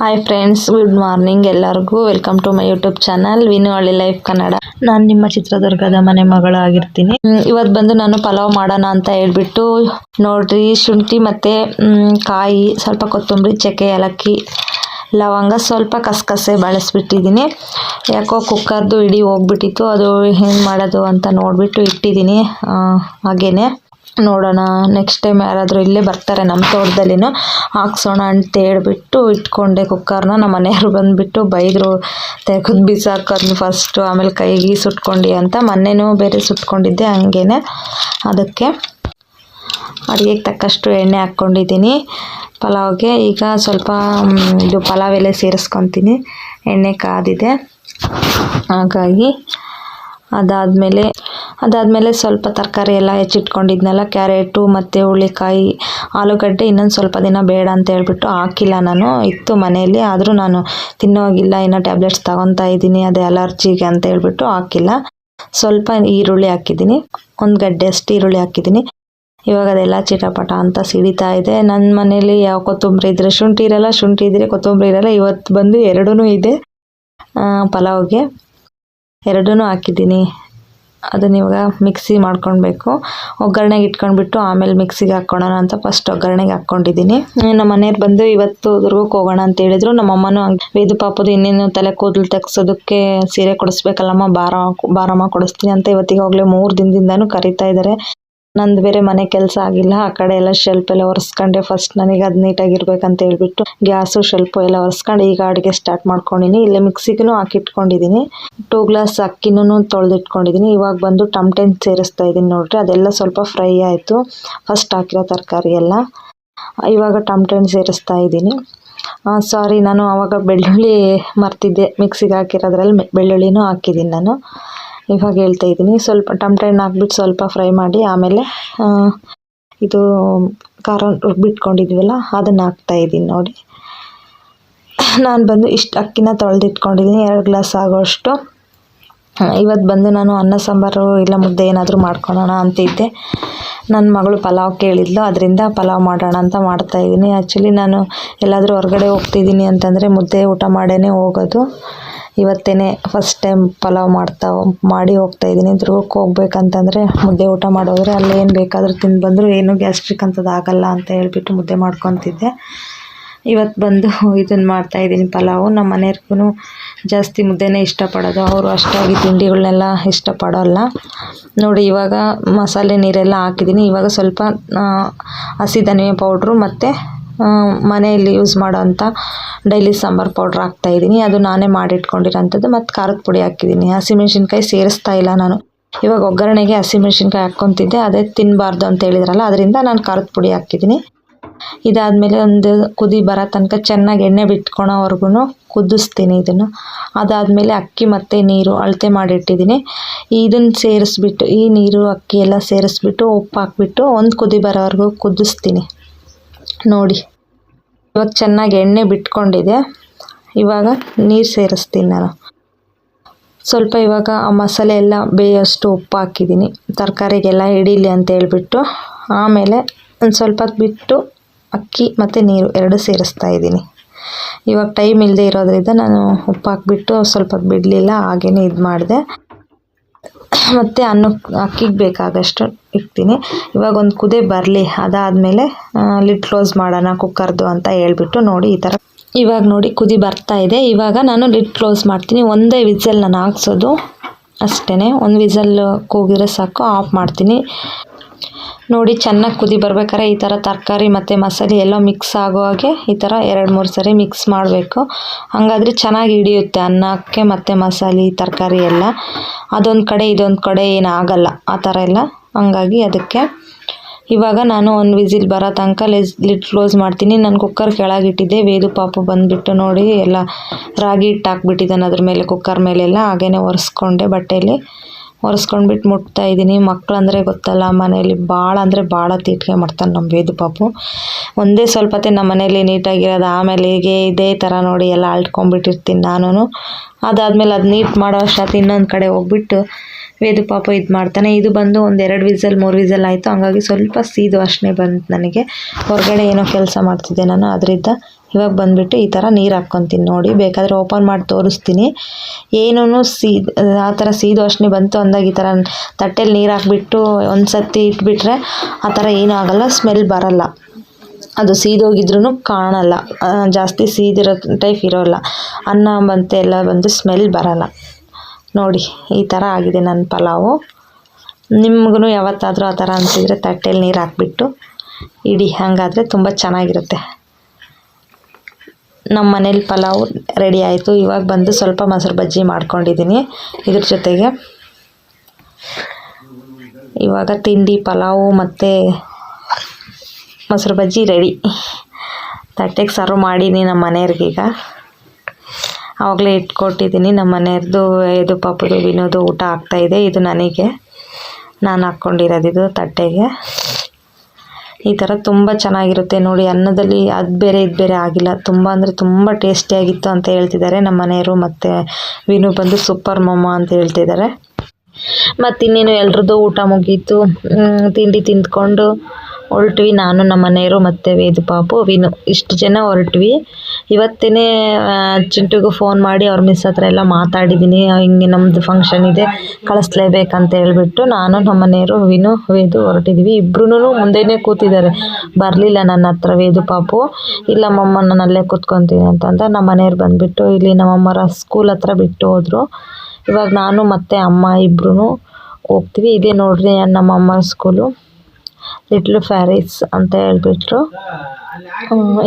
Hi friends good morning ಎಲ್ಲರಿಗೂ. Welcome to my YouTube channel Vinu Halli life Kannada ನಾನು ನಿಮ್ಮ ಚಿತ್ರದುರ್ಗದ ಮನೆ ಮಗಳಾಗಿರ್ತೀನಿ. ಇವತ್ತು ಬಂದು ನಾನು ಪಲಾವ್ ಮಾಡೋಣ ಅಂತ ಹೇಳ್ಬಿಟ್ಟು ನೋಡ್ರಿ ಶುಂಠಿ ಮತ್ತು ಕಾಯಿ ಸ್ವಲ್ಪ ಕೊತ್ತಂಬರಿ ಚಕ್ಕೆ ಏಲಕ್ಕಿ ಲವಂಗ ಸ್ವಲ್ಪ ಕಸಕಸೆ ಬಳಸ್ಬಿಟ್ಟಿದ್ದೀನಿ. ಯಾಕೋ ಕುಕ್ಕರ್ದು ಇಡೀ ಹೋಗ್ಬಿಟ್ಟಿತ್ತು ಅದು ಹೆಂಗೆ ಮಾಡೋದು ಅಂತ ನೋಡಿಬಿಟ್ಟು ಇಟ್ಟಿದ್ದೀನಿ. ಆ, ಹಾಗೇನೆ. ನೋಡೋಣ. ನೆಕ್ಸ್ಟ್ ಟೈಮ್ ಯಾರಾದರೂ ಇಲ್ಲೇ ಬರ್ತಾರೆ ನಮ್ಮ ತೋಟದಲ್ಲಿನ, ಹಾಕ್ಸೋಣ ಅಂತ ಹೇಳ್ಬಿಟ್ಟು ಇಟ್ಕೊಂಡೆ ಕುಕ್ಕರ್ನ. ನಮ್ಮ ಮನೆಯವ್ರು ಬಂದುಬಿಟ್ಟು ಬೈದರು, ತೆಗೆದು ಬಿಸಾಕೋದು ಫಸ್ಟು ಆಮೇಲೆ ಕೈಗೆ ಸುಟ್ಕೊಂಡು ಅಂತ. ಮೊನ್ನೆನೂ ಬೇರೆ ಸುಟ್ಕೊಂಡಿದ್ದೆ, ಹಂಗೇನೆ. ಅದಕ್ಕೆ ಅಡುಗೆಗೆ ತಕ್ಕಷ್ಟು ಎಣ್ಣೆ ಹಾಕ್ಕೊಂಡಿದ್ದೀನಿ. ಪಲಾವ್ಗೆ ಈಗ ಸ್ವಲ್ಪ ಇದು ಪಲಾವ್ ಎಲೆ ಸೇರಿಸ್ಕೊತೀನಿ. ಎಣ್ಣೆ ಕಾದಿದೆ. ಹಾಗಾಗಿ ಅದಾದಮೇಲೆ ಅದಾದಮೇಲೆ ಸ್ವಲ್ಪ ತರಕಾರಿ ಎಲ್ಲ ಹೆಚ್ಚಿಟ್ಕೊಂಡಿದ್ನಲ್ಲ, ಕ್ಯಾರೆಟು ಮತ್ತು ಹುಳ್ಳಿಕಾಯಿ ಆಲೂಗಡ್ಡೆ ಇನ್ನೊಂದು ಸ್ವಲ್ಪ ದಿನ ಬೇಡ ಅಂತ ಹೇಳ್ಬಿಟ್ಟು ಹಾಕಿಲ್ಲ ನಾನು. ಇತ್ತು ಮನೆಯಲ್ಲಿ, ಆದರೂ ನಾನು ತಿನ್ನೋಗಿಲ್ಲ, ಇನ್ನು ಟ್ಯಾಬ್ಲೆಟ್ಸ್ ತಗೊತಾ ಇದ್ದೀನಿ, ಅದೇ ಅಲರ್ಜಿಗೆ ಅಂತ ಹೇಳ್ಬಿಟ್ಟು ಹಾಕಿಲ್ಲ. ಸ್ವಲ್ಪ ಈರುಳ್ಳಿ ಹಾಕಿದ್ದೀನಿ, ಒಂದು ಗಡ್ಡೆ ಅಷ್ಟು ಈರುಳ್ಳಿ ಹಾಕಿದ್ದೀನಿ. ಇವಾಗ ಅದೆಲ್ಲ ಚಿಟಪಟ ಅಂತ ಸಿಡಿತಾ ಇದೆ. ನನ್ನ ಮನೇಲಿ ಯಾವ ಕೊತ್ತಂಬರಿ ಇದ್ರೆ ಶುಂಠಿ ಇರಲ್ಲ, ಶುಂಠಿ ಇದ್ರೆ ಕೊತ್ತಂಬರಿ ಇರಲ್ಲ, ಇವತ್ತು ಬಂದು ಎರಡೂ ಇದೆ. ಪಲಾವ್ಗೆ ಎರಡೂ ಹಾಕಿದ್ದೀನಿ. ಅದನ್ನ ಇವಾಗ ಮಿಕ್ಸಿ ಮಾಡ್ಕೊಳ್ಬೇಕು ಒಗ್ಗರಣೆಗೆ ಇಟ್ಕೊಂಡ್ಬಿಟ್ಟು ಆಮೇಲೆ ಮಿಕ್ಸಿಗೆ ಹಾಕ್ಕೊಳ್ಳೋಣ ಅಂತ ಫಸ್ಟ್ ಒಗ್ಗರಣೆಗೆ ಹಾಕ್ಕೊಂಡಿದ್ದೀನಿ. ನಮ್ಮ ಮನೆಯವ್ರು ಬಂದು ಇವತ್ತು ದುರ್ಗಕ್ಕೆ ಹೋಗೋಣ ಅಂತ ಹೇಳಿದ್ರು. ನಮ್ಮ ಅಮ್ಮನೂ ವೇದು ಪಾಪದು ಇನ್ನೇನು ತಲೆ ಕೂದಲು ತೆಗ್ಸೋದಕ್ಕೆ ಸೀರೆ ಕೊಡಿಸ್ಬೇಕಲ್ಲಮ್ಮ, ಬಾರ ಬಾರಮ್ಮ ಕೊಡಿಸ್ತೀನಿ ಅಂತ ಇವತ್ತಿಗೆ ಹೋಗಲೇ ಮೂರು ದಿನದಿಂದನೂ ಕರಿತಾ ಇದ್ದಾರೆ ನಂದು ಬೇರೆ ಮನೆ ಕೆಲಸ ಆಗಿಲ್ಲ, ಆ ಕಡೆ ಎಲ್ಲ ಶೆಲ್ಫ್ ಎಲ್ಲ ಒರೆಸ್ಕೊಂಡೆ ಫಸ್ಟ್ ನನಗೆ ಅದು ನೀಟಾಗಿರ್ಬೇಕಂತ ಹೇಳ್ಬಿಟ್ಟು ಗ್ಯಾಸು ಶೆಲ್ಫು ಎಲ್ಲ ಒರೆಸ್ಕೊಂಡು, ಈಗ ಅಡುಗೆ ಸ್ಟಾರ್ಟ್ ಮಾಡ್ಕೊಂಡಿನಿ. ಇಲ್ಲೇ ಮಿಕ್ಸಿಗೂ ಹಾಕಿಟ್ಕೊಂಡಿದ್ದೀನಿ ಟೂ ಗ್ಲಾಸ್ ಅಕ್ಕಿನೂ ತೊಳೆದಿಟ್ಕೊಂಡಿದ್ದೀನಿ ಇವಾಗ ಬಂದು ಟಮ್ಟೆನ್ ಸೇರಿಸ್ತಾ ಇದ್ದೀನಿ ನೋಡ್ರಿ. ಅದೆಲ್ಲ ಸ್ವಲ್ಪ ಫ್ರೈ ಆಯಿತು. ಫಸ್ಟ್ ಹಾಕಿರೋ ತರಕಾರಿ ಎಲ್ಲ. ಇವಾಗ ಟಮ್ಟೆನ್ ಸೇರಿಸ್ತಾ ಇದ್ದೀನಿ ಸಾರಿ ನಾನು ಆವಾಗ ಬೆಳ್ಳುಳ್ಳಿ ಮರ್ತಿದ್ದೆ. ಮಿಕ್ಸಿಗೆ ಹಾಕಿರೋದ್ರಲ್ಲಿ ಬೆಳ್ಳುಳ್ಳಿನೂ ಹಾಕಿದ್ದೀನಿ ನಾನು. ಇವಾಗ ಹೇಳ್ತಾ ಇದ್ದೀನಿ. ಸ್ವಲ್ಪ ಟಮಟೆ ಹಣ್ಣು ಹಾಕ್ಬಿಟ್ಟು ಸ್ವಲ್ಪ ಫ್ರೈ ಮಾಡಿ ಆಮೇಲೆ ಇದು ಖಾರ ರುಬ್ಬಿಟ್ಕೊಂಡಿದ್ವಲ್ಲ ಅದನ್ನು ಹಾಕ್ತಾ ಇದ್ದೀನಿ ನೋಡಿ. ನಾನು ಬಂದು ಇಷ್ಟು ಅಕ್ಕಿನ ತೊಳೆದಿಟ್ಕೊಂಡಿದ್ದೀನಿ, ಎರಡು ಗ್ಲಾಸ್ ಆಗೋಷ್ಟು. ಇವತ್ತು ಬಂದು ನಾನು ಅನ್ನ, ಸಾಂಬಾರು ಇಲ್ಲ ಮುದ್ದೆ ಏನಾದರೂ ಮಾಡ್ಕೊಳೋಣ ಅಂತಿದ್ದೆ. ನನ್ನ ಮಗಳು ಪಲಾವ್ ಕೇಳಿದ್ಲು, ಅದರಿಂದ ಪಲಾವ್ ಮಾಡೋಣ ಅಂತ ಮಾಡ್ತಾಯಿದ್ದೀನಿ ಆ್ಯಕ್ಚುಲಿ ನಾನು ಎಲ್ಲಾದರೂ ಹೊರಗಡೆ ಹೋಗ್ತಿದ್ದೀನಿ ಅಂತಂದರೆ ಮುದ್ದೆ ಊಟ ಮಾಡೇ ಹೋಗೋದು. ಇವತ್ತೇ ಫಸ್ಟ್ ಟೈಮ್ ಪಲಾವ್ ಮಾಡ್ತಾ ಮಾಡಿ ಹೋಗ್ತಾ ಇದ್ದೀನಿ. ದುರ್ಗಕ್ಕೆ ಹೋಗ್ಬೇಕಂತಂದರೆ ಮುದ್ದೆ ಊಟ ಮಾಡೋದ್ರೆ ಅಲ್ಲಿ ಏನು ಬೇಕಾದರೂ ತಿಂದು ಬಂದರೂ, ಏನು ಗ್ಯಾಸ್ಟ್ರಿಕ್ ಅಂಥದ್ದು ಆಗಲ್ಲ ಅಂತ ಹೇಳಿಬಿಟ್ಟು ಮುದ್ದೆ ಮಾಡ್ಕೊತಿದ್ದೆ. ಇವತ್ತು ಬಂದು ಇದನ್ನು ಮಾಡ್ತಾ ಇದ್ದೀನಿ ಪಲಾವು. ನಮ್ಮ ಮನೆಯವ್ರಿಗೂ ಜಾಸ್ತಿ ಮುದ್ದೆನೇ ಇಷ್ಟಪಡೋದು. ಅವರು ಅಷ್ಟಾಗಿ ತಿಂಡಿಗಳನ್ನೆಲ್ಲ ಇಷ್ಟಪಡೋಲ್ಲ. ನೋಡಿ, ಇವಾಗ ಮಸಾಲೆ ನೀರೆಲ್ಲ ಹಾಕಿದ್ದೀನಿ. ಇವಾಗ ಸ್ವಲ್ಪ ಹಸಿ ಧನಿಯಾ ಪೌಡ್ರು ಮತ್ತು ಮನೆಯಲ್ಲಿ ಯೂಸ್ ಮಾಡೋವಂಥ ಡೈಲಿ ಸಾಂಬಾರು ಪೌಡ್ರ್ ಹಾಕ್ತಾಯಿದ್ದೀನಿ ಅದು ನಾನೇ ಮಾಡಿಟ್ಕೊಂಡಿರೋಂಥದ್ದು. ಮತ್ತು ಖಾರದ ಪುಡಿ ಹಾಕಿದ್ದೀನಿ. ಹಸಿಮೆಣ್ಸಿನ್ಕಾಯಿ ಸೇರಿಸ್ತಾ ಇಲ್ಲ ನಾನು. ಇವಾಗ ಒಗ್ಗರಣೆಗೆ ಹಸಿಮೆಣ್ಸಿನ್ಕಾಯಿ ಹಾಕ್ಕೊತಿದ್ದೆ. ಅದೇ ತಿನ್ನಬಾರ್ದು ಅಂತ ಹೇಳಿದ್ರಲ್ಲ, ಅದರಿಂದ ನಾನು ಖಾರದ ಪುಡಿ ಹಾಕಿದ್ದೀನಿ. ಇದಾದಮೇಲೆ ಒಂದು ಕುದಿ ಬರೋ ತನಕ ಚೆನ್ನಾಗಿ ಎಣ್ಣೆ ಬಿಟ್ಕೊಳೋವರೆಗೂ ಕುದಿಸ್ತೀನಿ ಇದನ್ನು. ಅದಾದಮೇಲೆ ಅಕ್ಕಿ ಮತ್ತು ನೀರು ಅಳತೆ ಮಾಡಿಟ್ಟಿದ್ದೀನಿ. ಇದನ್ನು ಸೇರಿಸ್ಬಿಟ್ಟು, ಈ ನೀರು, ಅಕ್ಕಿ ಎಲ್ಲ ಸೇರಿಸ್ಬಿಟ್ಟು, ಉಪ್ಪು ಹಾಕ್ಬಿಟ್ಟು ಒಂದು ಕುದಿ ಬರೋವರೆಗೂ ಕುದಿಸ್ತೀನಿ. ನೋಡಿ. ಇವಾಗ ಚೆನ್ನಾಗಿ ಎಣ್ಣೆ ಬಿಟ್ಕೊಂಡಿದೆ. ಇವಾಗ ನೀರು ಸೇರಿಸ್ತೀನಿ ನಾನು. ಸ್ವಲ್ಪ ಇವಾಗ ಆ ಮಸಾಲೆ ಎಲ್ಲ ಬೇಯೋಷ್ಟು ಉಪ್ಪು ಹಾಕಿದ್ದೀನಿ. ತರಕಾರಿಗೆಲ್ಲ ಹಿಡೀಲಿ ಅಂತ ಹೇಳ್ಬಿಟ್ಟು ಆಮೇಲೆ ಒಂದು ಸ್ವಲ್ಪ ಬಿಟ್ಟು ಅಕ್ಕಿ ಮತ್ತು ನೀರು ಎರಡು ಸೇರಿಸ್ತಾ ಇದ್ದೀನಿ. ಇವಾಗ ಟೈಮ್ ಇಲ್ಲದೆ ಇರೋದ್ರಿಂದ ನಾನು ಉಪ್ಪು ಹಾಕ್ಬಿಟ್ಟು ಸ್ವಲ್ಪ ಬಿಡಲಿಲ್ಲ ಹಾಗೇ ಇದು ಮಾಡಿದೆ ಮತ್ತು ಅನ್ನಕ್ಕೆ ಅಕ್ಕಿಗೆ ಬೇಕಾದಷ್ಟು ಇಡ್ತೀನಿ. ಇವಾಗ ಒಂದು ಕುದಿ ಬರಲಿ, ಅದಾದಮೇಲೆ ಲಿಡ್ ಕ್ಲೋಸ್ ಮಾಡೋಣ ಕುಕ್ಕರ್ದು ಅಂತ ಹೇಳ್ಬಿಟ್ಟು ನೋಡಿ ಈ ಥರ ಇವಾಗ ನೋಡಿ ಕುದಿ ಬರ್ತಾ ಇದೆ. ಇವಾಗ ನಾನು ಲಿಡ್ ಕ್ಲೋಸ್ ಮಾಡ್ತೀನಿ. ಒಂದೇ ವಿಸಲ್ ನಾನು ಹಾಕ್ಸೋದು ಅಷ್ಟೇ ಒಂದು ವಿಸಲ್ ಕೂಗಿದ್ರೆ ಸಾಕು, ಆಫ್ ಮಾಡ್ತೀನಿ. ನೋಡಿ, ಚೆನ್ನಾಗಿ ಕುದಿ ಬರ್ಬೇಕಾದ್ರೆ ಈ ಥರ ತರಕಾರಿ ಮತ್ತು ಮಸಾಲೆ ಎಲ್ಲ ಮಿಕ್ಸ್ ಆಗೋ ಹಾಗೆ ಈ ಥರ ಎರಡು ಮೂರು ಸರಿ ಮಿಕ್ಸ್ ಮಾಡಬೇಕು. ಹಾಗಾದ್ರೆ ಚೆನ್ನಾಗಿ ಹಿಡಿಯುತ್ತೆ ಅನ್ನಕ್ಕೆ ಮತ್ತು ಮಸಾಲೆ ತರಕಾರಿ ಎಲ್ಲ. ಅದೊಂದು ಕಡೆ, ಇದೊಂದು ಕಡೆ ಏನಾಗಲ್ಲ ಆ ಥರ ಎಲ್ಲ. ಹಂಗಾಗಿ ಅದಕ್ಕೆ ಇವಾಗ ನಾನು ಒಂದು ವಿಸಿಲ್ ಬರೋ ತನಕ ಲೆಸ್, ಲಿಡ್ ಕ್ಲೋಸ್ ಮಾಡ್ತೀನಿ. ನಾನು ಕುಕ್ಕರ್ ಕೆಳಗಿಟ್ಟಿದ್ದೆ ವೇದು ಪಾಪ ಬಂದುಬಿಟ್ಟು ನೋಡಿ ಎಲ್ಲ ರಾಗಿ ಹಿಟ್ಟು ಹಾಕ್ಬಿಟ್ಟಿದ್ದಾನೆ ಅದ್ರ ಮೇಲೆ, ಕುಕ್ಕರ್ ಮೇಲೆಲ್ಲ. ಹಾಗೇ ಒರೆಸ್ಕೊಂಡೆ ಬಟ್ಟೆಯಲ್ಲಿ ಒರೆಸ್ಕೊಂಡ್ಬಿಟ್ಟು ಮುಟ್ತಾ ಇದ್ದೀನಿ ಮಕ್ಕಳಂದರೆ ಗೊತ್ತಲ್ಲ ಮನೇಲಿ ಭಾಳ ಅಂದರೆ ಭಾಳ ತೀಟ್ಕೆ ಮಾಡ್ತಾನೆ ನಮ್ಮ ವೇದು ಪಾಪು. ಒಂದೇ ಸ್ವಲ್ಪ ನಮ್ಮ ಮನೇಲಿ ನೀಟಾಗಿರೋದು, ಆಮೇಲೆ ಹೀಗೆ ಇದೇ ಥರ ನೋಡಿ ಎಲ್ಲ ಅಳ್ಟ್ಕೊಂಡ್ಬಿಟ್ಟಿರ್ತೀನಿ ನಾನು ಅದಾದಮೇಲೆ ಅದು ನೀಟ್ ಮಾಡೋ ಅಷ್ಟೊತ್ತು ಇನ್ನೊಂದು ಕಡೆ ಹೋಗ್ಬಿಟ್ಟು ವೇದು ಪಾಪ ಇದು ಮಾಡ್ತಾನೆ. ಇದು ಬಂದು ಒಂದು ಎರಡು ವಿಸಲ್, ಮೂರು ವಿಸಲ್ ಆಯಿತು. ಹಂಗಾಗಿ ಸ್ವಲ್ಪ ಸೀದು ವಾಸನೆ ಬಂತು ನನಗೆ. ಹೊರಗಡೆ ಏನೋ ಕೆಲಸ ಮಾಡ್ತಿದ್ದೆ ನಾನು. ಅದರಿಂದ ಇವಾಗ ಬಂದುಬಿಟ್ಟು ಈ ಥರ ನೀರು ಹಾಕ್ಕೊತೀನಿ ನೋಡಿ. ಬೇಕಾದರೆ ಓಪನ್ ಮಾಡಿ ತೋರಿಸ್ತೀನಿ. ಏನೂ ಸೀ, ಆ ಥರ ಸೀದು ವಾಸನೆ ಬಂತು ಅಂದಾಗ ಈ ಥರ ತಟ್ಟೆಲಿ ನೀರು ಹಾಕ್ಬಿಟ್ಟು ಒಂದು ಸತಿ ಇಟ್ಬಿಟ್ರೆ ಆ ಥರ ಏನೂ ಆಗೋಲ್ಲ ಸ್ಮೆಲ್ ಬರಲ್ಲ. ಅದು ಸೀದೋಗಿದ್ರೂ ಕಾಣಲ್ಲ. ಜಾಸ್ತಿ ಸೀದಿರೋ ಟೈಪ್ ಇರೋಲ್ಲ. ಅನ್ನ ಬಂತೆ ಎಲ್ಲ ಬಂದು ಸ್ಮೆಲ್ ಬರಲ್ಲ. ನೋಡಿ, ಈ ಥರ ಆಗಿದೆ ನನ್ನ ಪಲಾವು. ನಿಮ್ಗೂ ಯಾವತ್ತಾದರೂ ಆ ಥರ ಅನಿಸಿದರೆ ತಟ್ಟೆಲಿ ನೀರು ಹಾಕ್ಬಿಟ್ಟು ಇಡಿ. ಹಾಗಾದರೆ ತುಂಬ ಚೆನ್ನಾಗಿರುತ್ತೆ. ನಮ್ಮ ಮನೇಲಿ ಪಲಾವು ರೆಡಿ ಆಯಿತು. ಇವಾಗ ಬಂದು ಸ್ವಲ್ಪ ಮೊಸರು ಬಜ್ಜಿ ಮಾಡ್ಕೊಂಡಿದ್ದೀನಿ ಇದ್ರ ಜೊತೆಗೆ. ಇವಾಗ ತಿಂಡಿ, ಪಲಾವು ಮತ್ತು ಮೊಸರು ಬಜ್ಜಿ ರೆಡಿ. ತಟ್ಟೆಗೆ ಸರ್ವ್ ಮಾಡೀನಿ ನಮ್ಮ ಮನೆಯವ್ರಿಗೀಗ ಆವಾಗಲೇ ಇಟ್ಕೊಟ್ಟಿದ್ದೀನಿ. ನಮ್ಮ ಮನೆಯವ್ರದ್ದು ಇದು ಪಾಪದು, ವಿನೋದು ಊಟ ಆಗ್ತಾಯಿದೆ ಇದು. ನನಗೆ. ನಾನು ಹಾಕ್ಕೊಂಡಿರೋದಿದು ತಟ್ಟೆಗೆ. ಈ ಥರ ತುಂಬ ಚೆನ್ನಾಗಿರುತ್ತೆ ನೋಡಿ. ಅನ್ನದಲ್ಲಿ ಅದು ಬೇರೆ, ಇದು ಬೇರೆ ಆಗಿಲ್ಲ. ತುಂಬ ಅಂದರೆ ತುಂಬ ಟೇಸ್ಟಿಯಾಗಿತ್ತು ಅಂತ ಹೇಳ್ತಿದ್ದಾರೆ ನಮ್ಮ ಮನೆಯವರು ಮತ್ತು ವಿನು ಬಂದು ಸೂಪರ್ ಮೊಮ್ಮ ಅಂತ ಹೇಳ್ತಿದ್ದಾರೆ. ಮತ್ತು ಇನ್ನೇನು ಎಲ್ರದ್ದು ಊಟ ಮುಗೀತು. ತಿಂಡಿ ತಿಂದ್ಕೊಂಡು ಹೊರಟ್ವಿ, ನಾನು ನಮ್ಮ ಮನೆಯವರು ಮತ್ತು ವೇದು ಪಾಪು, ವಿನು. ಇಷ್ಟು ಜನ ಹೊರಟ್ವಿ. ಇವತ್ತೇ ಚಿಂಟುಗೂ ಫೋನ್ ಮಾಡಿ ಅವ್ರ ಮಿಸ್ ಹತ್ರ ಎಲ್ಲ ಮಾತಾಡಿದ್ದೀನಿ ಹಿಂಗೆ ನಮ್ಮದು ಫಂಕ್ಷನ್ ಇದೆ, ಕಳಿಸ್ಲೇಬೇಕಂತ ಹೇಳ್ಬಿಟ್ಟು ನಾನು ನಮ್ಮ ಮನೆಯವರು, ವಿನು, ವೇದು ಹೊರಟಿದ್ವಿ. ಇಬ್ರು ಮುಂದೆನೇ ಕೂತಿದ್ದಾರೆ. ಬರಲಿಲ್ಲ ನನ್ನ ಹತ್ರ ವೇದು ಪಾಪು. ಇಲ್ಲ ಮಮ್ಮ, ನಾನು ಅಲ್ಲೇ ಕೂತ್ಕೊತೀನಿ ಅಂತಂದ ನಮ್ಮ ಮನೆಯವ್ರು ಬಂದುಬಿಟ್ಟು, ಇಲ್ಲಿ ನಮ್ಮಮ್ಮರ ಸ್ಕೂಲ್ ಹತ್ರ ಬಿಟ್ಟು ಹೋದರು. ಇವಾಗ ನಾನು ಮತ್ತು ಅಮ್ಮ ಇಬ್ರು ಹೋಗ್ತೀವಿ. ಇದೇ ನೋಡ್ರಿ ನಮ್ಮ ಅಮ್ಮ ಸ್ಕೂಲು ಲಿಟ್ಲ್ ಫ್ಯಾರಿಸ್ ಅಂತ ಹೇಳ್ಬಿಟ್ರು.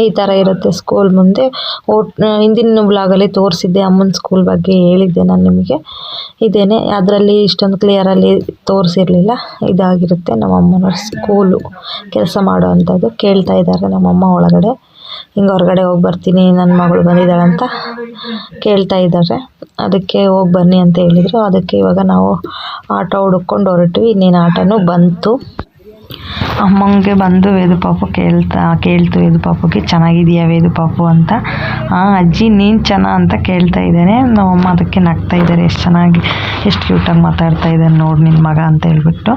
ಈ ಥರ ಇರುತ್ತೆ ಸ್ಕೂಲ್ ಮುಂದೆ. ಓಟ್ ಹಿಂದಿನ ಬ್ಲಾಗಲ್ಲಿ ತೋರಿಸಿದ್ದೆ ಅಮ್ಮನ ಸ್ಕೂಲ್ ಬಗ್ಗೆ ಹೇಳಿದ್ದೆ ನಾನು ನಿಮಗೆ. ಇದೇನೆ, ಅದರಲ್ಲಿ ಇಷ್ಟೊಂದು ಕ್ಲಿಯರಲ್ಲಿ ತೋರಿಸಿರಲಿಲ್ಲ. ಇದಾಗಿರುತ್ತೆ ನಮ್ಮ ಅಮ್ಮನ ಸ್ಕೂಲು ಕೆಲಸ ಮಾಡುವಂಥದ್ದು. ಕೇಳ್ತಾ ಇದ್ದಾರೆ ನಮ್ಮಮ್ಮ ಒಳಗಡೆ. ಹಿಂಗೆ ಹೊರಗಡೆ ಹೋಗಿ ಬರ್ತೀನಿ ನನ್ನ ಮಗಳು ಬಂದಿದ್ದಾಳೆ ಅಂತ ಕೇಳ್ತಾ ಇದ್ದಾರೆ. ಅದಕ್ಕೆ ಹೋಗಿ ಬನ್ನಿ ಅಂತ ಹೇಳಿದರು. ಅದಕ್ಕೆ ಇವಾಗ ನಾವು ಆಟೋ ಹುಡುಕೊಂಡು ಹೊರಟ್ವಿ. ಇನ್ನೇನು ಆಟೋನೂ ಬಂತು. ಅಮ್ಮಂಗೆ ಬಂದು ವೇದು ಪಾಪು ಕೇಳ್ತಾ, ಕೇಳ್ತು, ವೇದು ಪಾಪುಗೆ, ಚೆನ್ನಾಗಿದೆಯಾ ವೇದು ಪಾಪು? ಅಂತ. ಹಾಂ ಅಜ್ಜಿ, ನೀನು ಚೆನ್ನ ಅಂತ ಕೇಳ್ತಾ ಇದ್ದಾನೆ. ನಮ್ಮಮ್ಮ ಅದಕ್ಕೆ ನಗ್ತಾ ಇದ್ದಾರೆ. ಎಷ್ಟು ಚೆನ್ನಾಗಿ, ಎಷ್ಟು ಕ್ಯೂಟಾಗಿ ಮಾತಾಡ್ತಾ ಇದ್ದಾನೆ ನೋಡಿ ನಿನ್ನ ಮಗ ಅಂತ ಹೇಳ್ಬಿಟ್ಟು